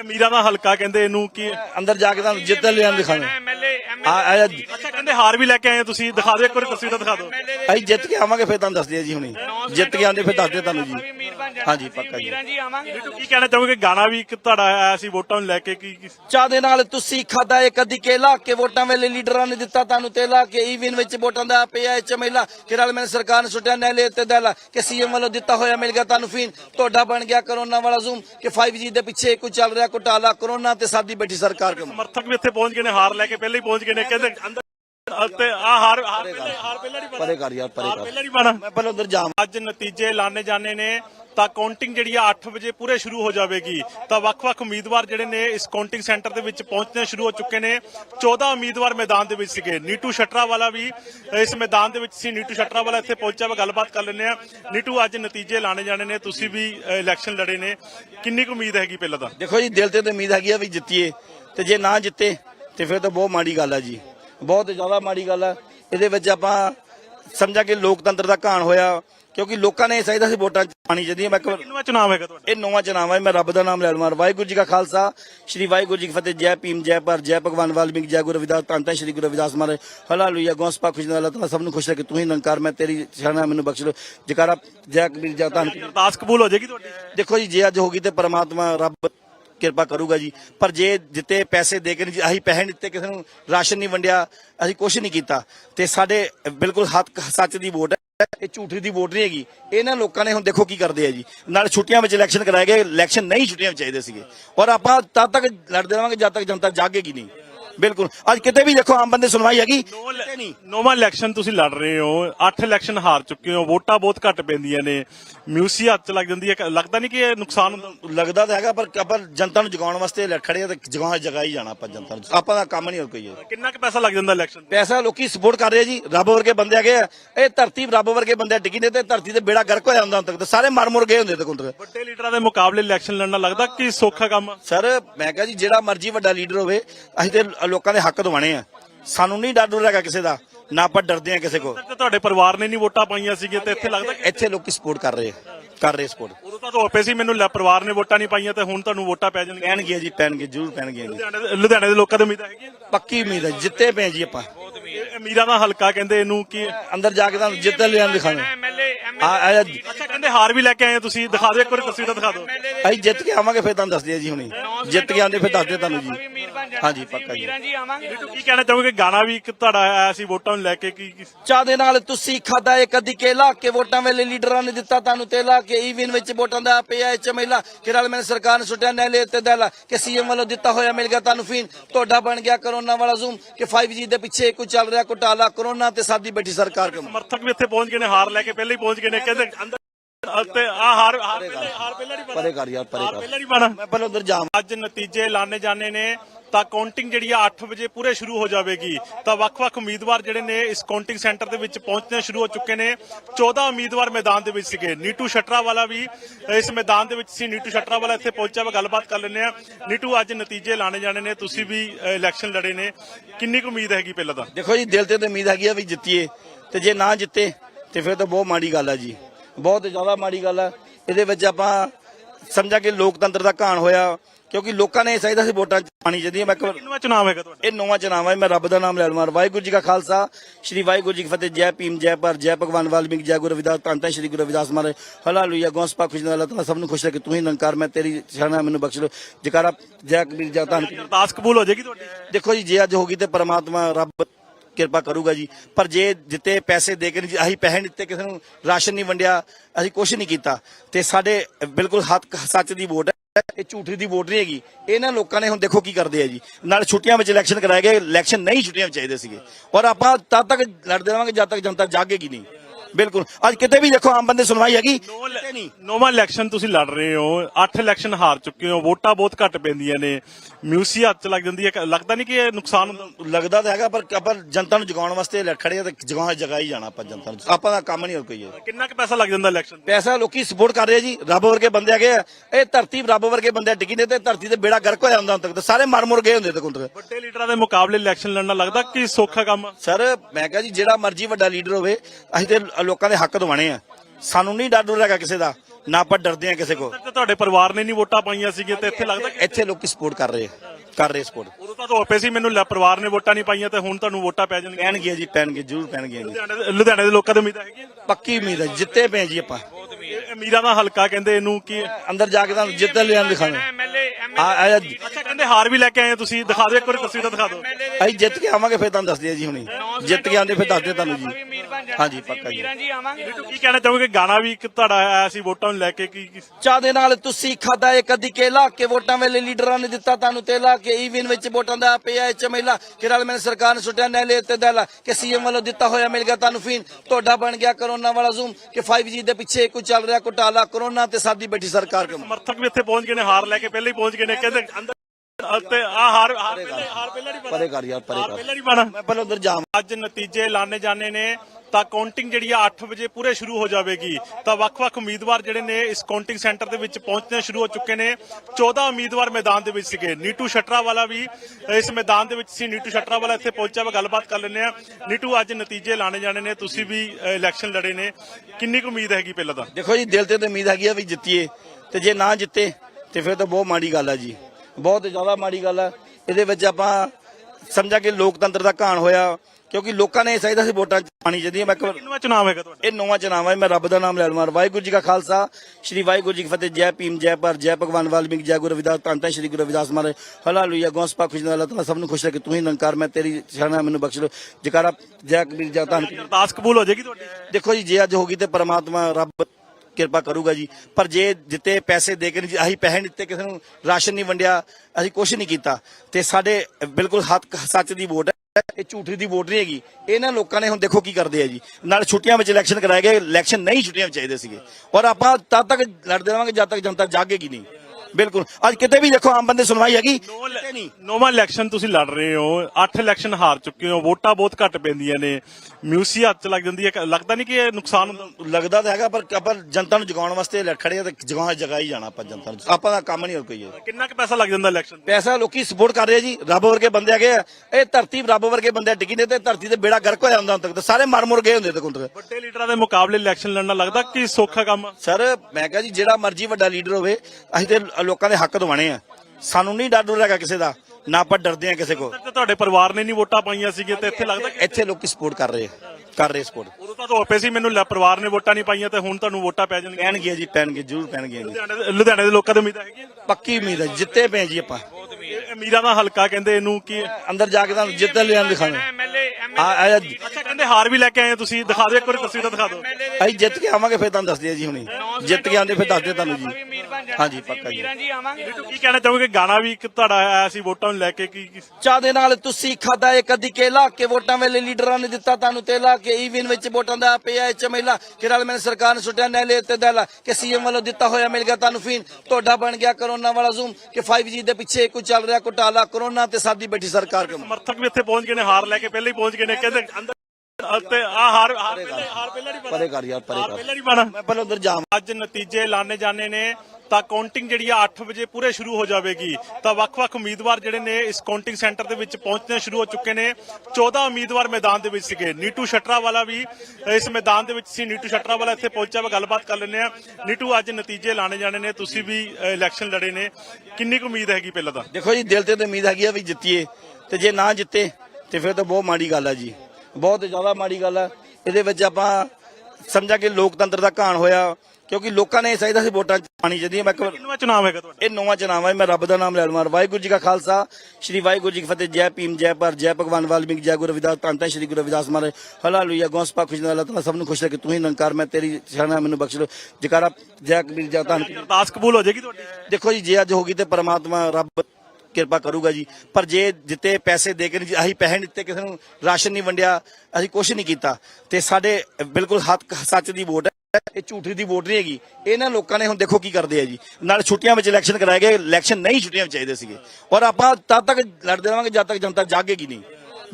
ਅਮੀਰਾਂ ਦਾ ਹਲਕਾ ਕਹਿੰਦੇ ਇਹਨੂੰ ਕਿ ਅੰਦਰ ਜਾ ਕੇ ਤੁਹਾਨੂੰ ਜਿੱਤ ਲਿਆਂ ਦਿਖਾਣਾ ਆ ਆ ਅੱਛਾ ਕਹਿੰਦੇ ਹਾਰ ਵੀ ਲੈ ਕੇ ਆਏ ਤੁਸੀਂ। ਦਿਖਾ ਦਿਓ ਇੱਕ ਵਾਰੀ ਤਸਵੀਰ ਤਾਂ ਦਿਖਾ ਦਿਓ। ਅਸੀਂ ਜਿੱਤ ਕੇ ਆਵਾਂਗੇ ਫਿਰ ਤੁਹਾਨੂੰ ਦੱਸਦੇ ਆ ਜੀ ਹੁਣੀ। ਜਿੱਤ ਕੇ ਆਉਂਦੇ ਫਿਰ ਦੱਸਦੇ ਤੁਹਾਨੂੰ ਜੀ। ਹਾਂਜੀ ਪੱਕਾ ਜੀ। ਜੀ ਆਵਾਂਗੇ। ਬਿੱਟੂ ਕੀ ਕਹਿਣਾ ਚਾਹੋਗੇ? ਗਾਣਾ ਵੀ ਇੱਕ ਤੁਹਾਡਾ ਆਇਆ ਸੀ ਵੋਟਾਂ ਨੂੰ ਲੈ ਕੇ ਕੀ ਕੀ- ਚਾਹ ਦੇ ਨਾਲ ਤੁਸੀਂ ਖਾਦਾ ਇੱਕ ਅੱਧੀ ਕੇਲਾ ਕੇ ਵੋਟਾਂ ਵੇਲੇ ਲੀਡਰਾਂ ਨੇ ਦਿੱਤਾ ਤੁਹਾਨੂੰ ਤੇਲਾ ਕਿ ਈਵਨ ਵਿੱਚ ਵੋਟਾਂ ਦਾ ਪਿਆ ਇਹ ਚਮੇਲਾ ਕਿ ਨਾਲ ਮੈਨੂੰ ਸਰਕਾਰ ਨੇ ਸੁੱਟਿਆ ਨੈਲੇ ਉੱਤੇ ਦਲਾ ਕਿ ਸੀਐਮ ਵੱਲੋਂ ਦਿੱਤਾ ਹੋਇਆ ਮਿਲ ਗਿਆ ਤੁਹਾਨੂੰ ਫੀਨ। ਤੁਹਾਡਾ ਬਣ ਗਿਆ ਕਰੋਨਾ ਵਾਲਾ ਜ਼ੂਮ ਕਿ 5G ਦੇ ਪਿੱਛੇ ਕੋਈ ਚੱਲ ਰਿਹਾ ਘੁਟਾਲਾ ਕਰੋਨਾ ਤੇ ਸਾਡੀ ਬੈਠੀ ਸਰਕਾਰ ਕਮ ਸਮਰਥਕ ਵੀ ਇੱਥੇ ਪਹੁੰਚ ਗਏ ਨੇ, ਹਾਰ ਲੈ ਕੇ ਪਹਿਲੇ ਹੀ ਪਹੁੰਚ ਗਏ ਨੇ, ਕਹਿੰਦੇ ਅੰਦਰ ਤੇ ਆ ਹਾਰ ਹਾਰ ਪਹਿਲਾਂ ਹਾਰ ਪਹਿਲਾਂ ਨਹੀਂ ਪਰੇ ਕਰ ਯਾਰ ਪਰੇ ਹਾਰ ਕਰ। ਪਹਿਲਾਂ ਨਹੀਂ ਪਾਣਾ ਮੈਂ ਪਹਿਲਾਂ ਉਧਰ ਜਾਵਾਂ। ਅੱਜ ਨਤੀਜੇ ਲਾਣੇ ਜਾਣੇ ਨੇ ਤਾਂ ਕਾਊਂਟਿੰਗ ਜਿਹੜੀ ਆ 8 ਵਜੇ ਪੂਰੇ ਸ਼ੁਰੂ ਹੋ ਜਾਵੇਗੀ। ਤਾਂ ਵੱਖ-ਵੱਖ ਉਮੀਦਵਾਰ ਜਿਹੜੇ ਨੇ ਇਸ ਕਾਊਂਟਿੰਗ ਸੈਂਟਰ ਦੇ ਵਿੱਚ ਪਹੁੰਚਣੇ ਸ਼ੁਰੂ ਹੋ ਚੁੱਕੇ ਨੇ। 14 ਉਮੀਦਵਾਰ ਮੈਦਾਨ ਦੇ ਵਿੱਚ ਸੀਗੇ। ਨੀਟੂ ਸ਼ਟਰਾ ਵਾਲਾ ਵੀ ਇਸ ਮੈਦਾਨ ਦੇ ਵਿੱਚ ਸੀ। ਨੀਟੂ ਸ਼ਟਰਾ ਵਾਲਾ ਇੱਥੇ ਪਹੁੰਚਿਆ ਵਾ ਗੱਲਬਾਤ ਕਰ ਲੈਂਦੇ ਆ ਨੀਟੂ ਅੱਜ ਨਤੀਜੇ ਲਾਣੇ ਜਾਣੇ ਨੇ। ਤੁਸੀਂ ਵੀ ਇਲੈਕਸ਼ਨ ਲੜੇ ਨੇ। ਕਿੰਨੀ ਕੁ ਉਮੀਦ ਹੈਗੀ ਪਹਿਲਾਂ ਤਾਂ? ਦੇਖੋ ਜੀ ਦਿਲ ਤੇ ਤਾਂ ਉਮੀਦ ਹੈਗੀ ਆ ਵੀ ਜਿੱਤੀਏ। ਤੇ ਜੇ ਨਾ ਜਿੱਤੇ ਤੇ ਫਿਰ ਤਾਂ ਬਹੁਤ ਮਾੜੀ ਗੱਲ ਆ ਜੀ। ਬਹੁਤ ਜ਼ਿਆਦਾ ਮਾੜੀ ਗੱਲ ਆ। ਇਹਦੇ ਵਿੱਚ ਆਪਾਂ ਸਮਝਾ ਕਿ ਲੋਕਤੰਤਰ ਦਾ ਘਾਣ ਹੋਇਆ ਕਿਉਂਕਿ ਲੋਕਾਂ ਨੇ ਚਾਹੀਦਾ ਸੀ ਵੋਟਾਂ ਪਾਣੀ ਚਾਹੀਦੀਆਂ ਮੈਂ ਇੱਕ ਵਾਰ ਕਿੰਨਵਾ ਚੁਣਾਵ ਹੈਗਾ ਤੁਹਾਡਾ? ਇਹ ਨੌਵਾਂ ਚੁਣਾਵ ਹੈ ਮੈਂ ਰੱਬ ਦਾ ਨਾਮ ਲੈ ਲਵਾਂ। ਵਾਹਿਗੁਰੂ ਜੀ ਕਾ ਖਾਲਸਾ ਸ੍ਰੀ ਵਾਹਿਗੁਰੂ ਜੀ ਕੀ ਫਤਿਹ। ਜੈ ਭੀਮ ਜੈ ਪਰ ਜੈ ਭਗਵਾਨ ਵਾਲਮੀਕ ਜੈ ਗੁਰੂ ਰਵਿਦਾਸ ਧੰਨ ਧੰਨ ਸ੍ਰੀ ਗੁਰੂ ਰਵਿਦਾਸ ਮਹਾਰਾਜ। ਹਲਾਲੂਇਆ ਗੋਸਪਾ ਖੁਸ਼ ਅੱਲਾਹ ਤਾਲਾ ਸਭ ਨੂੰ ਖੁਸ਼ ਰੱਖੇ। ਤੂੰ ਹੀ ਨਿਰੰਕਾਰ ਮੈਂ ਤੇਰੀ ਸ਼ਰਨਾ ਮੈਨੂੰ ਬਖਸ਼ ਲੋ ਜਕਾਰਾ ਜੈ ਕਬੀਰ ਜੈ ਧੰਨ। ਅਰਦਾਸ ਕਬੂਲ ਹੋ ਜਾਏਗੀ ਤੁਹਾਡੀ? ਦੇਖੋ ਜੀ ਜੇ ਅੱਜ ਹੋਗੀ ਤੇ ਪ੍ਰਮਾਤਮਾ ਰੱਬ ਕਿਰਪਾ ਕਰੂਗਾ ਜੀ। ਪਰ ਜੇ ਜਿੱਤੇ ਪੈਸੇ ਦੇ ਕੇ ਨਹੀਂ ਅਸੀਂ ਪੈਸੇ ਨਹੀਂ ਦਿੱਤੇ, ਕਿਸੇ ਨੂੰ ਰਾਸ਼ਨ ਨਹੀਂ ਵੰਡਿਆ, ਅਸੀਂ ਕੁਝ ਨਹੀਂ ਕੀਤਾ। ਤੇ ਸਾਡੇ ਬਿਲਕੁਲ ਹੱਕ ਸੱਚ ਦੀ ਵੋਟ ਹੈ, ਇਹ ਝੂਠੀ ਦੀ ਵੋਟ ਨਹੀਂ ਹੈਗੀ। ਇਹਨਾਂ ਲੋਕਾਂ ਨੇ ਹੁਣ ਦੇਖੋ ਕੀ ਕਰਦੇ ਆ ਜੀ। ਨਾਲ ਛੁੱਟੀਆਂ ਵਿੱਚ ਇਲੈਕਸ਼ਨ ਕਰਾਏ ਗਏ, ਇਲੈਕਸ਼ਨ ਨਹੀਂ ਛੁੱਟੀਆਂ ਵਿੱਚ ਚਾਹੀਦੇ ਸੀਗੇ। ਔਰ ਆਪਾਂ ਤਦ ਤੱਕ ਲੜਦੇ ਰਵਾਂਗੇ, ਜਦ ਤੱਕ ਜਨਤਾ ਜਾਗੇਗੀ ਨਹੀਂ। ਬਿਲਕੁਲ। ਅੱਜ ਕਿਤੇ ਵੀ ਦੇਖੋ, ਆਮ ਬੰਦੇ ਸੁਣਵਾਈ ਹੈਗੀ। ਕਿਤੇ ਇਲੈਕਸ਼ਨ ਤੁਸੀਂ ਲੜ ਰਹੇ ਹੋ। 8 ਇਲੈਕਸ਼ਨ ਹਾਰ ਚੁੱਕੇ ਹੋ। ਵੋਟਾਂ ਬਹੁਤ ਘੱਟ ਪੈਂਦੀਆਂ ਨੇ। ਮਿਊਸੀ ਹੱਥ ਚ ਲੱਗ ਜਾਂਦੀ ਹੈ। ਲੱਗਦਾ ਨਹੀਂ ਕਿ ਇਹ ਨੁਕਸਾਨ ਹੁੰਦਾ। ਲੱਗਦਾ ਤਾਂ ਹੈਗਾ ਪਰ ਆਪਾਂ ਜਨਤਾ ਨੂੰ ਜਗਾਉਣ ਵਾਸਤੇ ਖੜੇ ਆ ਤੇ ਜਗਾਉਣ ਜਗਾ ਹੀ ਜਾਣਾ ਆਪਾਂ ਜਨਤਾ ਨੂੰ। ਆਪਾਂ ਦਾ ਕੰਮ ਨਹੀਂ ਹੋਰ ਕੋਈ ਕਿੰਨਾ ਕੁ ਪੈਸਾ ਲੱਗ ਜਾਂਦਾ ਇਲੈਕਸ਼ਨ ਪੈਸਾ ਲੋਕੀ ਸਪੋਰਟ ਕਰ ਰਹੇ ਆ ਜੀ। ਰੱਬ ਵਰਗੇ ਬੰਦੇ ਹੈਗੇ ਆ। ਇਹ ਧਰਤੀ ਰੱਬ ਵਰਗੇ ਬੰਦੇ ਟਿਕੀ ਨੇ ਤੇ ਧਰਤੀ ਤੇ ਬੇੜਾ ਗਰਕ ਹੋਇਆ ਹੁੰਦਾ ਹੁਣ ਤੱਕ ਤੇ ਸਾਰੇ ਮਰ ਮੁਰ ਗਏ ਹੁੰਦੇ ਤੇ ਕੁੰਤ ਵੱਡੇ ਲੀਡਰਾਂ ਦੇ ਮੁਕਾਬਲੇ ਇਲੈਕਸ਼ਨ ਲੜਨਾ ਲੱਗਦਾ ਕਿ ਸੌਖਾ ਕੰਮ ਆ? ਸਰ ਮੈਂ ਕਿਹਾ ਜੀ ਜਿਹੜਾ ਮਰਜ਼ੀ ਵੱਡਾ ਲੀਡਰ ਹੋਵੇ ਅਸੀਂ ਤੇ ਲੋਕਾਂ ਦੇ ਹੱਕ ਦਵਾਣੇ ਆ। ਸਾਨੂੰ ਨਹੀਂ ਡਰ ਡਰ ਹੈਗਾ ਕਿਸੇ ਦਾ। ਨਾ ਆਪਾਂ ਡਰਦੇ ਆ ਕਿਸੇ ਕੋ ਤੇ ਤੁਹਾਡੇ ਪਰਿਵਾਰ ਨੇ ਨਹੀਂ ਵੋਟਾਂ ਪਾਈਆਂ ਸੀਗੀਆਂ ਤੇ ਇੱਥੇ ਲੱਗਦਾ ਕਿ ਇੱਥੇ ਲੋਕੀ ਸਪੋਰਟ ਕਰ ਰਹੇ ਆ। ਕਰ ਰਹੇ ਸਪੋਰਟ ਉਦੋਂ ਤਾਂ ਧੋਪੇ ਸੀ ਮੈਨੂੰ ਲੈ ਪਰਿਵਾਰ ਨੇ ਵੋਟਾਂ ਨਹੀਂ ਪਾਈਆਂ ਤੇ ਹੁਣ ਤੁਹਾਨੂੰ ਵੋਟਾਂ ਪੈ ਜਾਣਗੀਆਂ। ਪੈਣਗੇ ਜੀ ਪੈਣਗੇ ਜ਼ਰੂਰ ਪੈਣਗੇ ਜੀ। ਲੁਧਿਆਣੇ ਦੇ ਲੁਧਿਆਣੇ ਦੇ ਲੋਕਾਂ ਦੀ ਉਮੀਦ ਹੈਗੀ ਹੈ ਪੱਕੀ ਉਮੀਦ ਹੈ ਜਿੱਤੇ ਪਏ ਜੀ ਆਪਾਂ। ਇਹ ਅਮੀਰਾਂ ਦਾ ਹਲਕਾ ਕਹਿੰਦੇ ਇਹਨੂੰ ਕਿ ਅੰਦਰ ਜਾ ਕੇ ਤੁਹਾਨੂੰ ਜਿੱਤ ਲਿਆਂ ਦਿਖਾਣਾ ਐਮਐਲਏ ਆ ਆ ਅੱਛਾ ਕਹਿੰਦੇ ਹਾਰ ਵੀ ਲੈ ਕੇ ਆਏ ਹੋ ਤੁਸੀਂ। ਦਿਖਾ ਦਿਓ ਇੱਕ ਵਾਰੀ ਤਸਵੀਰਾਂ ਦਿਖਾ ਦਿਓ। ਅਸੀਂ ਜਿੱਤ ਕੇ ਆਵਾਂਗੇ ਫਿਰ ਤੁਹਾਨੂੰ ਦੱਸਦੇ ਆ ਜੀ ਹੁਣੀ। ਜਿੱਤ ਕੇ ਆਉਂਦੇ ਫਿਰ ਦੱਸਦੇ ਤੁਹਾਨੂੰ ਜੀ। ਹਾਂਜੀ ਪੱਕਾ ਜੀ। ਜੀ ਆਵਾਂਗੇ। ਬਿੱਟੂ ਕੀ ਕਹਿਣਾ ਚਾਹੋਗੇ? ਗਾਣਾ ਵੀ ਇੱਕ ਤੁਹਾਡਾ ਆਇਆ ਸੀ ਵੋਟਾਂ ਨੂੰ ਲੈ ਕੇ ਕੀ ਕੀ ਚਾਹ ਦੇ ਨਾਲ ਤੁਸੀਂ ਖਾਦਾ ਏ ਕਦੀ ਕੇਲਾ ਕੇ ਵੋਟਾਂ ਵੇਲੇ ਲੀਡਰਾਂ ਨੇ ਦਿੱਤਾ ਤੁਹਾਨੂੰ ਤੇਲਾ ਕਿ ਈਵਨ ਵਿੱਚ ਵੋਟਾਂ ਦਾ ਪਿਆ ਇਹ ਚਮੇਲਾ ਕਿ ਨਾਲ ਮੈਨੇ ਸਰਕਾਰ ਨੇ ਸੁੱਟਿਆ ਨੈਲੇ ਤੇ ਦੈਲਾ ਕਿ ਸੀਐਮ ਵੱਲੋਂ ਦਿੱਤਾ ਹੋਇਆ ਮਿਲ ਗਿਆ ਤੁਹਾਨੂੰ ਫੀਨ। ਤੁਹਾਡਾ ਬਣ ਗਿਆ ਕਰੋਨਾ ਵਾਲਾ ਜ਼ੂਮ ਕਿ 5G ਦੇ ਪਿੱਛੇ ਕੋਈ ਚੱਲ ਰਿਹਾ ਘੁਟਾਲਾ ਕਰੋਨਾ ਤੇ ਸਾਡੀ ਬੈਠੀ ਸਰਕਾਰ ਕਮ ਸਮਰਥਕ ਵੀ ਇੱਥੇ ਪਹੁੰਚ ਗਏ ਨੇ ਹਾਰ ਲੈ ਕੇ ਪਹਿਲਾਂ ਹੀ ਪਹੁੰਚ ਗਏ ਨੇ ਕਹਿੰਦੇ ਅੰਦਰ ਤੇ ਆ ਹਾਰ ਹਾਰ ਪਹਿਲਾਂ ਹਾਰ ਪਹਿਲਾਂ ਨਹੀਂ ਪਰੇ ਕਰ ਯਾਰ ਪਰੇ ਹਾਰ ਕਰ ਪਹਿਲਾਂ ਨਹੀਂ ਪਾਣਾ ਮੈਂ ਪਹਿਲਾਂ ਉਧਰ ਜਾਵਾਂ। ਅੱਜ ਨਤੀਜੇ ਐਲਾਨੇ ਜਾਣੇ ਨੇ ਤਾਂ ਕਾਊਂਟਿੰਗ ਜਿਹੜੀ ਆ 8 ਵਜੇ ਪੂਰੇ ਸ਼ੁਰੂ ਹੋ ਜਾਵੇਗੀ। ਤਾਂ ਵੱਖ-ਵੱਖ ਉਮੀਦਵਾਰ ਜਿਹੜੇ ਨੇ ਇਸ ਕਾਊਂਟਿੰਗ ਸੈਂਟਰ ਦੇ ਵਿੱਚ ਪਹੁੰਚਣੇ ਸ਼ੁਰੂ ਹੋ ਚੁੱਕੇ ਨੇ। 14 ਉਮੀਦਵਾਰ ਮੈਦਾਨ ਦੇ ਵਿੱਚ ਸੀਗੇ। ਨੀਟੂ ਸ਼ਟਰਾ ਵਾਲਾ ਵੀ ਇਸ ਮੈਦਾਨ ਦੇ ਵਿੱਚ ਸੀ। ਨੀਟੂ ਸ਼ਟਰਾ ਵਾਲਾ ਇੱਥੇ ਪਹੁੰਚਿਆ। ਵਾ ਗੱਲਬਾਤ ਕਰ ਲੈਂਦੇ ਆ ਨੀਟੂ, ਅੱਜ ਨਤੀਜੇ ਲਾਣੇ ਜਾਣੇ ਨੇ। ਤੁਸੀਂ ਵੀ ਇਲੈਕਸ਼ਨ ਲੜੇ ਨੇ। ਕਿੰਨੀ ਕੁ ਉਮੀਦ ਹੈਗੀ ਪਹਿਲਾਂ ਤਾਂ? ਦੇਖੋ ਜੀ, ਦਿਲ ਤੇ ਤਾਂ ਉਮੀਦ ਹੈਗੀ ਆ ਵੀ ਜਿੱਤੀਏ। ਤੇ ਜੇ ਨਾ ਜਿੱਤੇ, ਤੇ ਫਿਰ ਤਾਂ ਬਹੁਤ ਮਾੜੀ ਗੱਲ ਆ ਜੀ। ਬਹੁਤ ਜ਼ਿਆਦਾ ਮਾੜੀ ਗੱਲ ਆ। ਇਹਦੇ ਵਿੱਚ ਆਪਾਂ ਸਮਝਾ ਕਿ ਲੋਕਤੰਤਰ ਦਾ ਘਾਣ ਹੋਇਆ। ਕਿਉਂਕਿ ਲੋਕਾਂ ਨੇ ਚਾਹੀਦਾ ਸੀ ਵੋਟਾਂ ਚ ਪਾਣੀ ਚਾਹੀਦੀਆਂ ਮੈਂ ਇੱਕ ਕਿੰਨਵਾ ਚੁਣਾਵ ਹੈਗਾ ਤੁਹਾਡਾ? ਇਹ ਨੌਵਾਂ ਚੁਣਾਵ ਹੈ ਮੈਂ ਰੱਬ ਦਾ ਨਾਮ ਲੈ ਲਵਾਂ। ਵਾਹਿਗੁਰੂ ਜੀ ਕਾ ਖਾਲਸਾ। ਸ੍ਰੀ ਵਾਹਿਗੁਰੂ ਜੀ ਕੀ ਫਤਿਹ। ਜੈ ਭੀਮ ਜੈ ਪਰ ਜੈ ਭਗਵਾਨ ਵਾਲਮੀਕ ਜੈ ਗੁਰੂ ਰਵਿਦਾਸ ਧੰਨ ਧੰਨ ਸ੍ਰੀ ਗੁਰੂ ਰਵਿਦਾਸ ਮਹਾਰਾਜ ਹਲਾਲੂਇਆ ਗੋਸਪਾ ਖੁਸ਼ ਅੱਲਾਹ ਤਾਲਾ ਸਭ ਨੂੰ ਖੁਸ਼ ਰੱਖੇ। ਤੂੰ ਹੀ ਨਿਰੰਕਾਰ ਮੈਂ ਤੇਰੀ ਸ਼ਰਨਾ ਮੈਨੂੰ ਬਖਸ਼ ਲੋ ਜਕਾਰਾ ਜੈ ਕਬੀਰ ਜੈ ਧੰਨ। ਅਰਦਾਸ ਕਬੂਲ ਹੋ ਜਾਏਗੀ ਤੁਹਾਡੀ? ਦੇਖੋ ਜੀ ਜੇ ਅੱਜ ਹੋਗੀ ਤੇ ਪ੍ਰਮਾਤਮਾ ਰੱਬ ਕਿਰਪਾ ਕਰੂਗਾ ਜੀ। ਪਰ ਜੇ ਜਿੱਤੇ ਪੈਸੇ ਦੇ ਕੇ ਨਹੀਂ ਅਸੀਂ ਪੈਸੇ ਨਹੀਂ ਦਿੱਤੇ ਕਿਸੇ ਨੂੰ ਰਾਸ਼ਨ ਨਹੀਂ ਵੰਡਿਆ ਅਸੀਂ ਕੁਝ ਨਹੀਂ ਕੀਤਾ। ਤੇ ਸਾਡੇ ਬਿਲਕੁਲ ਹੱਕ ਸੱਚ ਦੀ ਵੋਟ ਹੈ। ਇਹ ਝੂਠੀ ਦੀ ਵੋਟ ਨਹੀਂ ਹੈਗੀ। ਇਹਨਾਂ ਲੋਕਾਂ ਨੇ ਹੁਣ ਦੇਖੋ ਕੀ ਕਰਦੇ ਆ ਜੀ। ਨਾਲ ਛੁੱਟੀਆਂ ਵਿੱਚ ਇਲੈਕਸ਼ਨ ਕਰਾਏ ਗਏ ਇਲੈਕਸ਼ਨ ਨਹੀਂ ਛੁੱਟੀਆਂ ਵਿੱਚ ਚਾਹੀਦੇ ਸੀਗੇ। ਔਰ ਆਪਾਂ ਤਦ ਤੱਕ ਲੜਦੇ ਰਹਾਂਗੇ ਜਦ ਤੱਕ ਜਨਤਾ ਜਾਗੇਗੀ ਨਹੀਂ। ਬਿਲਕੁਲ। ਅੱਜ ਕਿਤੇ ਵੀ ਦੇਖੋ ਆਮ ਬੰਦੇ ਸੁਣਵਾਈ ਹੈਗੀ। ਕਿਤੇ ਨਹੀਂ। ਨੌਵਾਂ ਇਲੈਕਸ਼ਨ ਤੁਸੀਂ ਲੜ ਰਹੇ ਹੋ। 8 ਇਲੈਕਸ਼ਨ ਹਾਰ ਚੁੱਕੇ ਹੋ। ਵੋਟਾਂ ਬਹੁਤ ਘੱਟ ਪੈਂਦੀਆਂ ਨੇ। ਮਿਊਸੀ ਹੱਥ ਚ ਲੱਗ ਜਾਂਦੀ ਹੈ। ਲੱਗਦਾ ਨਹੀਂ ਕਿ ਇਹ ਨੁਕਸਾਨ ਲੱਗਦਾ ਤਾਂ ਹੈਗਾ ਪਰ ਆਪਾਂ ਜਨਤਾ ਨੂੰ ਜਗਾਉਣ ਵਾਸਤੇ ਲੜ ਖੜੇ ਆ ਤੇ ਜਗਾਉਣ ਜਗਾ ਹੀ ਜਾਣਾ ਆਪਾਂ ਜਨਤਾ ਨੂੰ। ਆਪਾਂ ਦਾ ਕੰਮ ਨਹੀਂ ਹੋਰ ਕੋਈ ਹੈ। ਕਿੰਨਾ ਕੁ ਪੈਸਾ ਲੱਗ ਜਾਂਦਾ ਇਲੈਕਸ਼ਨ ਪੈਸਾ ਲੋਕੀ ਸਪੋਰਟ ਕਰ ਰਹੇ ਜੀ। ਰੱਬ ਵਰਗੇ ਬੰਦੇ ਹੈਗੇ ਆ। ਇਹ ਧਰਤੀ ਰੱਬ ਵਰਗੇ ਬੰਦੇ ਟਿਕੀ ਨੇ ਤੇ ਧਰਤੀ ਤੇ ਬੇੜਾ ਗਰਕ ਹੋਇਆ ਹੁੰਦਾ ਹੁਣ ਤੱਕ ਤੇ ਸਾਰੇ ਮਰ ਮੁਰ ਗਏ ਹੁੰਦੇ ਤੇ ਕੁੰਤ ਵੱਡੇ ਲੀਡਰਾਂ ਦੇ ਮੁਕਾਬਲੇ ਇਲੈਕਸ਼ਨ ਲੜਨਾ ਲੱਗਦਾ ਕਿ ਸੌਖਾ ਕੰਮ ਆ? ਸਰ ਮੈਂ ਕਿਹਾ ਜੀ ਜਿਹੜਾ ਮਰਜ਼ੀ ਵੱਡਾ ਲੀਡਰ ਹੋਵੇ ਅਸੀਂ ਤੇ ਲੋਕਾਂ ਦੇ ਹੱਕ ਦਵਾਣੇ ਆ। ਸਾਨੂੰ ਨਹੀਂ ਡਰ ਡਰ ਹੈਗਾ ਕਿਸੇ ਦਾ। ਨਾ ਆਪਾਂ ਡਰਦੇ ਆ ਕਿਸੇ ਕੋ ਤੇ ਤੁਹਾਡੇ ਪਰਿਵਾਰ ਨੇ ਨਹੀਂ ਵੋਟਾਂ ਪਾਈਆਂ ਸੀਗੀਆਂ ਤੇ ਇੱਥੇ ਲੱਗਦਾ ਕਿ ਇੱਥੇ ਲੋਕੀ ਸਪੋਰਟ ਕਰ ਰਹੇ ਆ। ਕਰ ਰਹੇ ਸਪੋਰਟ ਉਦੋਂ ਤਾਂ ਧੋਪੇ ਸੀ ਮੈਨੂੰ ਲੈ ਪਰਿਵਾਰ ਨੇ ਵੋਟਾਂ ਨਹੀਂ ਪਾਈਆਂ ਤੇ ਹੁਣ ਤੁਹਾਨੂੰ ਵੋਟਾਂ ਪੈ ਜਾਣਗੀਆਂ। ਪੈਣਗੇ ਜੀ ਪੈਣਗੇ ਜ਼ਰੂਰ ਪੈਣਗੇ ਜੀ। ਲੁਧਿਆਣੇ ਦੇ- ਲੁਧਿਆਣੇ ਦੇ ਲੋਕਾਂ ਦੀ ਉਮੀਦ ਹੈਗੀ ਪੱਕੀ ਉਮੀਦ ਹੈ ਜਿੱਤੇ ਪਏ ਜੀ ਆਪਾਂ। ਅਮੀਰਾਂ ਦਾ ਹਲਕਾ ਕਹਿੰਦੇ ਇਹਨੂੰ ਕਿ ਅੰਦਰ ਜਾ ਕੇ ਤੁਹਾਨੂੰ ਜਿੱਤ ਲਿਆਂ ਦਿਖਾਣਾ ਐਮਐਲਏ ਆ ਆ ਅੱਛਾ ਕਹਿੰਦੇ ਹਾਰ ਵੀ ਲੈ ਕੇ ਆਏ ਹੋ ਤੁਸੀਂ। ਦਿਖਾ ਦਿਓ ਇੱਕ ਵਾਰੀ ਤਸਵੀਰਾਂ ਦਿਖਾ ਦਿਓ। ਅਸੀਂ ਜਿੱਤ ਕੇ ਆਵਾਂਗੇ ਫਿਰ ਤੁਹਾਨੂੰ ਦੱਸਦੇ ਆ ਜੀ ਹੁਣੀ। ਜਿੱਤ ਕੇ ਆਉਂਦੇ ਫਿਰ ਦੱਸਦੇ ਤੁਹਾਨੂੰ ਜੀ। ਹਾਂਜੀ ਪੱਕਾ ਜੀ। ਜੀ ਆਵਾਂਗੇ। ਬਿੱਟੂ ਕੀ ਕਹਿਣਾ ਚਾਹੋਗੇ? ਗਾਣਾ ਵੀ ਇੱਕ ਤੁਹਾਡਾ ਆਇਆ ਸੀ ਵੋਟਾਂ ਨੂੰ ਲੈ ਕੇ ਕੀ ਕੀ ਚਾਹ ਦੇ ਨਾਲ ਤੁਸੀਂ ਖਾਦਾ ਏ ਕਦੀ ਕੇਲਾ ਕੇ ਵੋਟਾਂ ਵੇਲੇ ਲੀਡਰਾਂ ਨੇ ਦਿੱਤਾ ਤੁਹਾਨੂੰ ਤੇਲਾ ਕਿ ਈਵਨ ਵਿੱਚ ਵੋਟਾਂ ਦਾ ਪਿਆ ਇਹ ਚਮੇਲਾ ਕਿ ਨਾਲ ਮੈਨੇ ਸਰਕਾਰ ਨੇ ਸੁੱਟਿਆ ਨੈਲੇ ਤੇ ਦੈਲਾ ਕਿ ਸੀਐਮ ਵੱਲੋਂ ਦਿੱਤਾ ਹੋਇਆ ਮਿਲ ਗਿਆ ਤੁਹਾਨੂੰ ਫੀਨ। ਤੁਹਾਡਾ ਬਣ ਗਿਆ ਕਰੋਨਾ ਵਾਲਾ ਜ਼ੂਮ ਕਿ 5G ਦੇ ਪਿੱਛੇ ਕੋਈ ਚੱਲ ਰਿਹਾ ਘੁਟਾਲਾ ਕਰੋਨਾ ਤੇ ਸਾਡੀ ਬੈਠੀ ਸਰਕਾਰ ਕਮ ਸਮਰਥਕ ਵੀ ਇੱਥੇ ਪਹੁੰਚ ਗਏ ਨੇ ਹਾਰ ਲੈ ਕੇ ਪਹਿਲਾਂ ਹੀ ਪਹੁੰਚ ਗਏ ਨੇ ਕਹਿੰਦੇ ਅੰਦਰ ਤੇ ਆ ਹਾਰ ਹਾਰ ਪਹਿਲਾਂ ਹਾਰ ਪਹਿਲਾਂ ਨਹੀਂ ਪਰੇ ਕਰ ਯਾਰ ਪਰੇ ਹਾਰ ਕਰ ਪਹਿਲਾਂ ਨਹੀਂ ਪਾਣਾ ਮੈਂ ਪਹਿਲਾਂ ਉਧਰ ਜਾਵਾਂ ਅੱਜ ਨਤੀਜੇ ਐਲਾਨੇ ਜਾਣੇ ਨੇ ਤਾਂ ਕਾਊਂਟਿੰਗ ਜਿਹੜੀ ਆ 8 ਵਜੇ ਪੂਰੇ ਸ਼ੁਰੂ ਹੋ ਜਾਵੇਗੀ। ਤਾਂ ਵੱਖ-ਵੱਖ ਉਮੀਦਵਾਰ ਜਿਹੜੇ ਨੇ ਇਸ ਕਾਊਂਟਿੰਗ ਸੈਂਟਰ ਦੇ ਵਿੱਚ ਪਹੁੰਚਣੇ ਸ਼ੁਰੂ ਹੋ ਚੁੱਕੇ ਨੇ। 14 ਉਮੀਦਵਾਰ ਮੈਦਾਨ ਦੇ ਵਿੱਚ ਸੀਗੇ। ਨੀਟੂ ਸ਼ਟਰਾ ਵਾਲਾ ਵੀ ਇਸ ਮੈਦਾਨ ਦੇ ਵਿੱਚ ਸੀ। ਨੀਟੂ ਸ਼ਟਰਾ ਵਾਲਾ ਇੱਥੇ ਪਹੁੰਚਿਆ। ਵਾ ਗੱਲਬਾਤ ਕਰ ਲੈਂਦੇ ਆ ਨੀਟੂ ਅੱਜ ਨਤੀਜੇ ਲਾਣੇ ਜਾਣੇ ਨੇ। ਤੁਸੀਂ ਵੀ ਇਲੈਕਸ਼ਨ ਲੜੇ ਨੇ। ਕਿੰਨੀ ਕੁ ਉਮੀਦ ਹੈਗੀ ਪਹਿਲਾਂ ਤਾਂ? ਦੇਖੋ ਜੀ ਦਿਲ ਤੇ ਤਾਂ ਉਮੀਦ ਹੈਗੀ ਆ ਵੀ ਜਿੱਤੀਏ। ਤੇ ਜੇ ਨਾ ਜਿੱਤੇ ਤੇ ਫਿਰ ਤਾਂ ਬਹੁਤ ਮਾੜੀ ਗੱਲ ਆ ਜੀ। ਬਹੁਤ ਜ਼ਿਆਦਾ ਮਾੜੀ ਗੱਲ ਆ। ਇਹਦੇ ਵਿੱਚ ਆਪਾਂ ਸਮਝਾ ਕਿ ਲੋਕਤੰਤਰ ਦਾ ਘਾਣ ਹੋਇਆ ਕਿਉਂਕਿ ਲੋਕਾਂ ਨੇ ਚਾਹੀਦਾ ਸੀ ਵੋਟਾਂ ਚ ਪਾਣੀ ਚਾਹੀਦੀ ਮੈਂ ਕਿੰਨਵਾਂ ਚੁਣਾਵ ਹੈਗਾ ਤੁਹਾਡਾ? ਇਹ ਨੌਵਾਂ ਚੁਣਾਵ ਹੈ ਮੈਂ ਰੱਬ ਦਾ ਨਾਮ ਲੈ ਲਵਾਂ। ਵਾਹਿਗੁਰੂ ਜੀ ਕਾ ਖਾਲਸਾ ਸ੍ਰੀ ਵਾਹਿਗੁਰੂ ਜੀ ਕੀ ਫਤਿਹ ਜੈ ਭੀਮ ਜੈ ਪਰ ਜੈ ਭਗਵਾਨ ਵਾਲਮੀਕ ਜੈ ਗੁਰੂ ਰਵਿਦਾਸ ਧੰਨ ਧੰਨ ਸ੍ਰੀ ਗੁਰੂ ਰਵਿਦਾਸ ਮਹਾਰਾਜ। ਹਲਾਲੂਇਆ ਗੋਸਪਾ ਖੁਸ਼ ਨਾਲ ਅੱਲਾਹ ਸਭ ਨੂੰ ਖੁਸ਼ ਰੱਖੇ। ਤੂੰ ਹੀ ਨਿਰੰਕਾਰ ਮੈਂ ਤੇਰੀ ਸ਼ਰਨਾ ਮੈਨੂੰ ਬਖਸ਼ ਲੋ ਜਕਾਰਾ ਜੈ ਕਬੀਰ ਜੈ ਕਬੀਰ। ਅਰਦਾਸ ਕਬੂਲ ਹੋ ਜਾਏਗੀ ਤੁਹਾਡੀ। ਦੇਖੋ ਜੀ ਜੇ ਅੱਜ ਹੋ ਗਈ ਤੇ ਪਰਮਾਤਮਾ ਰੱਬ ਕਿਰਪਾ ਕਰੂਗਾ ਜੀ। ਪਰ ਜੇ ਜਿੱਤੇ ਪੈਸੇ ਦੇ ਕੇ ਨਹੀਂ ਅਸੀਂ ਪੈਸੇ ਨਹੀਂ ਦਿੱਤੇ, ਕਿਸੇ ਨੂੰ ਰਾਸ਼ਨ ਨਹੀਂ ਵੰਡਿਆ, ਅਸੀਂ ਕੁਝ ਨਹੀਂ ਕੀਤਾ। ਤੇ ਸਾਡੇ ਬਿਲਕੁਲ ਹੱਕ, ਸੱਚ ਦੀ ਵੋਟ ਹੈ, ਇਹ ਝੂਠੀ ਦੀ ਵੋਟ ਨਹੀਂ ਹੈਗੀ। ਇਹਨਾਂ ਲੋਕਾਂ ਨੇ ਹੁਣ ਦੇਖੋ ਕੀ ਕਰਦੇ ਆ ਜੀ। ਨਾਲ ਛੁੱਟੀਆਂ ਵਿੱਚ ਇਲੈਕਸ਼ਨ ਕਰਾਏ ਗਏ ਇਲੈਕਸ਼ਨ ਨਹੀਂ ਛੁੱਟੀਆਂ ਵਿੱਚ ਚਾਹੀਦੇ ਸੀਗੇ। ਔਰ ਆਪਾਂ ਤਦ ਤੱਕ ਲੜਦੇ ਰਹਾਂਗੇ, ਜਦ ਤੱਕ ਜਨਤਾ ਜਾਗੇਗੀ ਨਹੀਂ। ਬਿਲਕੁਲ। ਅੱਜ ਕਿਤੇ ਵੀ ਦੇਖੋ ਆਮ ਬੰਦੇ ਸੁਣਵਾਈ ਹੈਗੀ। ਕਿਤੇ ਨਹੀਂ। ਨੌਵਾਂ ਇਲੈਕਸ਼ਨ ਤੁਸੀਂ ਲੜ ਰਹੇ ਹੋ। 8 ਇਲੈਕਸ਼ਨ ਹਾਰ ਚੁੱਕੇ ਹੋ। ਵੋਟਾਂ ਬਹੁਤ ਘੱਟ ਪੈਂਦੀਆਂ ਨੇ। ਮਿਊਸੀ ਹੱਥ 'ਚ ਲੱਗ ਜਾਂਦੀ ਹੈ। ਲੱਗਦਾ ਨਹੀਂ ਕਿ ਇਹ ਨੁਕਸਾਨ ਹੁੰਦਾ? ਲੱਗਦਾ ਤਾਂ ਹੈਗਾ ਪਰ ਆਪਾਂ ਜਨਤਾ ਨੂੰ ਜਗਾਉਣ ਵਾਸਤੇ ਖੜੇ ਆ ਤੇ ਜਗਾਉਣ ਜਗਾ ਹੀ ਜਾਣਾ ਆਪਾਂ ਜਨਤਾ ਨੂੰ। ਆਪਾਂ ਦਾ ਕੰਮ ਨਹੀਂ ਹੋਰ ਕੋਈ ਹੈ। ਕਿੰਨਾ ਕੁ ਪੈਸਾ ਲੱਗ ਜਾਂਦਾ ਇਲੈਕਸ਼ਨ ਪੈਸਾ ਲੋਕੀ ਸਪੋਰਟ ਕਰ ਰਹੇ ਜੀ। ਰੱਬ ਵਰਗੇ ਬੰਦੇ ਹੈਗੇ ਆ। ਇਹ ਧਰਤੀ ਰੱਬ ਵਰਗੇ ਬੰਦੇ ਟਿਕੀ ਨੇ ਤੇ ਧਰਤੀ ਤੇ ਬੇੜਾ ਗਰਕ ਹੋ ਜਾਂਦਾ ਹੁਣ ਤੱਕ ਤੇ ਸਾਰੇ ਮਰ ਮੁਰ ਗਏ ਹੁੰਦੇ ਤੇ ਕੁੰਤ ਵੱਡੇ ਲੀਡਰਾਂ ਦੇ ਮੁਕਾਬਲੇ ਇਲੈਕਸ਼ਨ ਲੜਨਾ ਲੱਗਦਾ ਕਿ ਸੌਖਾ ਕੰਮ ਆ? ਸਰ ਮੈਂ ਕਹਾਂ ਜੀ ਜਿਹੜਾ ਮਰਜ਼ੀ ਵੱਡਾ ਲੀਡਰ ਹੋਵੇ ਅਸੀਂ ਤੇ ਲੋਕਾਂ ਦੇ ਹੱਕ ਦਿਵਾਣੇ ਆ। ਸਾਨੂੰ ਨਹੀਂ ਡਰ ਡਰ ਹੈਗਾ ਕਿਸੇ ਦਾ। ਨਾ ਆਪਾਂ ਡਰਦੇ ਆ ਕਿਸੇ ਕੋ ਤੇ ਤੁਹਾਡੇ ਪਰਿਵਾਰ ਨੇ ਨਹੀਂ ਵੋਟਾਂ ਪਾਈਆਂ ਸੀਗੀਆਂ ਤੇ ਇੱਥੇ ਲੱਗਦਾ ਕਿ ਇੱਥੇ ਲੋਕੀ ਸਪੋਰਟ ਕਰ ਰਹੇ ਆ। ਕਰ ਰਹੇ ਸਪੋਰਟ ਉਦੋਂ ਤਾਂ ਧੋਪੇ ਸੀ ਮੈਨੂੰ ਲੈ ਪਰਿਵਾਰ ਨੇ ਵੋਟਾਂ ਨਹੀਂ ਪਾਈਆਂ ਤੇ ਹੁਣ ਤੁਹਾਨੂੰ ਵੋਟਾਂ ਪੈ ਜਾਣਗੀਆਂ। ਪੈਣਗੇ ਜੀ ਪੈਣਗੇ ਜ਼ਰੂਰ ਪੈਣਗੇ ਜੀ। ਲੁਧਿਆਣੇ ਦੇ- ਲੋਕਾਂ ਦੀ ਉਮੀਦ ਹੈਗੀ ਪੱਕੀ ਉਮੀਦ ਹੈ ਜਿੱਤੇ ਪਏ ਜੀ ਆਪਾਂ। ਅਮੀਰਾਂ ਦਾ ਹਲਕਾ ਕਹਿੰਦੇ ਇਹਨੂੰ ਕੀ ਅੰਦਰ ਜਾ ਕੇ ਤੁਹਾਨੂੰ ਜਿੱਤ ਲਿਆਣ ਦਿਖਾਣਾ ਆ ਆ ਅੱਛਾ ਕਹਿੰਦੇ ਹਾਰ ਵੀ ਲੈ ਕੇ ਆਏ ਹੋ ਤੁਸੀਂ। ਦਿਖਾ ਦਿਓ ਇੱਕ ਵਾਰੀ ਤਸਵੀਰਾਂ ਦਿਖਾ ਦਿਓ। ਅਸੀਂ ਜਿੱਤ ਕੇ ਆਵਾਂਗੇ ਫਿਰ ਤੁਹਾਨੂੰ ਦੱਸਦੇ ਆ ਜੀ ਹੁਣੀ। ਜਿੱਤ ਕੇ ਆਉਂਦੇ ਫਿਰ ਦੱਸਦੇ ਤੁਹਾਨੂੰ ਜੀ। ਹਾਂਜੀ ਪੱਕਾ ਜੀ। ਜੀ ਆਵਾਂਗੇ। ਕੀ ਕਹਿਣਾ ਚਾਹੋਗੇ ਗਾਣਾ ਵੀ ਇੱਕ ਤੁਹਾਡਾ ਆਇਆ ਸੀ ਵੋਟਾਂ ਨੂੰ ਲੈ ਕੇ ਕੀ ਚਾਹ ਦੇ ਨਾਲ ਤੁਸੀਂ ਖਾਦਾ ਏ ਕਦੀ ਕੇਲਾ ਕੇ ਵੋਟਾਂ ਵੇਲੇ ਲੀਡਰਾਂ ਨੇ ਦਿੱਤਾ ਤੁਹਾਨੂੰ ਤੇਲਾ ਕਿ ਈਵਨ ਵਿੱਚ ਵੋਟਾਂ ਦਾ ਪਿਆ ਇਹ ਚਮੇਲਾ ਕਿ ਨਾਲ ਮੈਨੂੰ ਸਰਕਾਰ ਨੇ ਸੁੱਟਿਆ ਨੈਲੇ ਤੇ ਦਲਾ ਕਿ ਸੀਐਮ ਵੱਲੋਂ ਦਿੱਤਾ ਹੋਇਆ ਮਿਲ ਗਿਆ ਤੁਹਾਨੂੰ ਫੀਨ। ਤੁਹਾਡਾ ਬਣ ਗਿਆ ਕਰੋਨਾ ਵਾਲਾ ਜ਼ੂਮ ਕਿ 5G ਦੇ ਪਿੱਛੇ ਕੋਈ ਚੱਲ ਰਿਹਾ ਘੁਟਾਲਾ ਕਰੋਨਾ ਤੇ ਸਾਡੀ ਬੈਠੀ ਸਰਕਾਰ ਕਮ ਸਮਰਥਕ ਵੀ ਇੱਥੇ ਪਹੁੰਚ ਗਏ ਨੇ ਹਾਰ ਲੈ ਕੇ ਪਹਿਲਾਂ ਹੀ ਪਹੁੰਚ ਗਏ ਨੇ ਕਹਿੰਦੇ ਤੇ ਆ ਹਾਰ ਹਾਰ ਪਹਿਲਾਂ ਹਾਰ ਪਹਿਲਾਂ ਨਹੀਂ ਪਰੇ ਕਰ ਯਾਰ ਪਰੇ ਹਾਰ ਕਰ। ਪਹਿਲਾਂ ਨਹੀਂ ਪਾਣਾ ਮੈਂ ਪਹਿਲਾਂ ਉਧਰ ਜਾਵਾਂ। ਅੱਜ ਨਤੀਜੇ ਲਾਣੇ ਜਾਣੇ ਨੇ ਤਾਂ ਕਾਊਂਟਿੰਗ ਜਿਹੜੀ ਆ 8 ਵਜੇ ਪੂਰੇ ਸ਼ੁਰੂ ਹੋ ਜਾਵੇਗੀ। ਤਾਂ ਵੱਖ-ਵੱਖ ਉਮੀਦਵਾਰ ਜਿਹੜੇ ਨੇ ਇਸ ਕਾਊਂਟਿੰਗ ਸੈਂਟਰ ਦੇ ਵਿੱਚ ਪਹੁੰਚਣੇ ਸ਼ੁਰੂ ਹੋ ਚੁੱਕੇ ਨੇ। 14 ਉਮੀਦਵਾਰ ਮੈਦਾਨ ਦੇ ਵਿੱਚ ਸੀਗੇ। ਨੀਟੂ ਸ਼ਟਰਾ ਵਾਲਾ ਵੀ ਇਸ ਮੈਦਾਨ ਦੇ ਵਿੱਚ ਸੀ। ਨੀਟੂ ਸ਼ਟਰਾ ਵਾਲਾ ਇੱਥੇ ਪਹੁੰਚਿਆ। ਵਾ ਗੱਲਬਾਤ ਕਰ ਲੈਂਦੇ ਆ ਨੀਟੂ ਅੱਜ ਨਤੀਜੇ ਲਾਣੇ ਜਾਣੇ ਨੇ। ਤੁਸੀਂ ਵੀ ਇਲੈਕਸ਼ਨ ਲੜੇ ਨੇ। ਕਿੰਨੀ ਕੁ ਉਮੀਦ ਹੈਗੀ ਪਹਿਲਾਂ ਤਾਂ? ਦੇਖੋ ਜੀ ਦਿਲ ਤੇ ਤਾਂ ਉਮੀਦ ਹੈਗੀ ਆ ਵੀ ਜਿੱਤੀਏ। ਤੇ ਜੇ ਨਾ ਜਿੱਤੇ ਤੇ ਫਿਰ ਤਾਂ ਬਹੁਤ ਮਾੜੀ ਗੱਲ ਆ ਜੀ। ਬਹੁਤ ਜ਼ਿਆਦਾ ਮਾੜੀ ਗੱਲ ਆ। ਇਹਦੇ ਵਿੱਚ ਆਪਾਂ ਸਮਝਾ ਕਿ ਲੋਕਤੰਤਰ ਦਾ ਘਾਣ ਹੋਇਆ ਕਿਉਂਕਿ ਲੋਕਾਂ ਨੇ ਚਾਹੀਦਾ ਸੀ ਵੋਟਾਂ ਪਾਣੀ ਚਾਹੀਦੀ ਮੈਂ ਕਿੰਨਵਾਂ ਚੁਣਾਵ ਹੈਗਾ ਤੁਹਾਡਾ? ਇਹ ਨੌਵਾਂ ਚੁਣਾਵ ਹੈ ਮੈਂ ਰੱਬ ਦਾ ਨਾਮ ਲੈ ਲਵਾਂ। ਵਾਹਿਗੁਰੂ ਜੀ ਕਾ ਖਾਲਸਾ ਸ੍ਰੀ ਵਾਹਿਗੁਰੂ ਜੀ ਕੀ ਫਤਿਹ ਜੈ ਭੀਮ ਜੈ ਪਰ ਜੈ ਭਗਵਾਨ ਵਾਲਮੀਕ ਜੈ ਗੁਰੂ ਰਵਿਦਾਸ ਧੰਨ ਧੰਨ ਸ੍ਰੀ ਗੁਰੂ ਰਵਿਦਾਸ ਮਹਾਰਾਜ। ਹਲਾਲੂਇਆ ਗੋਸਪਾ ਖੁਸ਼ ਨਾਲ ਅੱਲਾਹ ਸਭ ਨੂੰ ਖੁਸ਼ ਰੱਖੇ। ਤੂੰ ਹੀ ਨਿਰੰਕਾਰ ਮੈਂ ਤੇਰੀ ਸ਼ਰਨਾ ਮੈਨੂੰ ਬਖਸ਼ ਲੋ ਜਕਾਰਾ ਜੈ ਕਬੀਰ ਜੈ ਧੰਨ। ਅਰਦਾਸ ਕਬੂਲ ਹੋ ਜਾਏਗੀ ਤੁਹਾਡੀ? ਦੇਖੋ ਜੀ ਜੇ ਅੱਜ ਹੋ ਗਈ ਤੇ ਪਰਮਾਤਮਾ ਰੱਬ ਕਿਰਪਾ ਕਰੂਗਾ ਜੀ। ਪਰ ਜੇ ਜਿੱਤੇ ਪੈਸੇ ਦੇ ਕੇ ਨਹੀਂ, ਅਸੀਂ ਪੈਸੇ ਨਹੀਂ ਦਿੱਤੇ, ਕਿਸੇ ਨੂੰ ਰਾਸ਼ਨ ਨਹੀਂ ਵੰਡਿਆ, ਅਸੀਂ ਕੁਝ ਨਹੀਂ ਕੀਤਾ। ਤੇ ਸਾਡੇ ਬਿਲਕੁਲ ਹੱਕ, ਸੱਚ ਦੀ ਵੋਟ ਹੈ, ਇਹ ਝੂਠੀ ਦੀ ਵੋਟ ਨਹੀਂ ਹੈਗੀ। ਇਹਨਾਂ ਲੋਕਾਂ ਨੇ ਹੁਣ ਦੇਖੋ ਕੀ ਕਰਦੇ ਆ ਜੀ। ਨਾਲ ਛੁੱਟੀਆਂ ਵਿੱਚ ਇਲੈਕਸ਼ਨ ਕਰਾਏ ਗਏ ਇਲੈਕਸ਼ਨ ਨਹੀਂ ਛੁੱਟੀਆਂ ਵਿੱਚ ਚਾਹੀਦੇ ਸੀਗੇ। ਔਰ ਆਪਾਂ ਤਦ ਤੱਕ ਲੜਦੇ ਰਵਾਂਗੇ ਜਦ ਤੱਕ ਜਨਤਾ ਜਾਗੇਗੀ ਨਹੀਂ।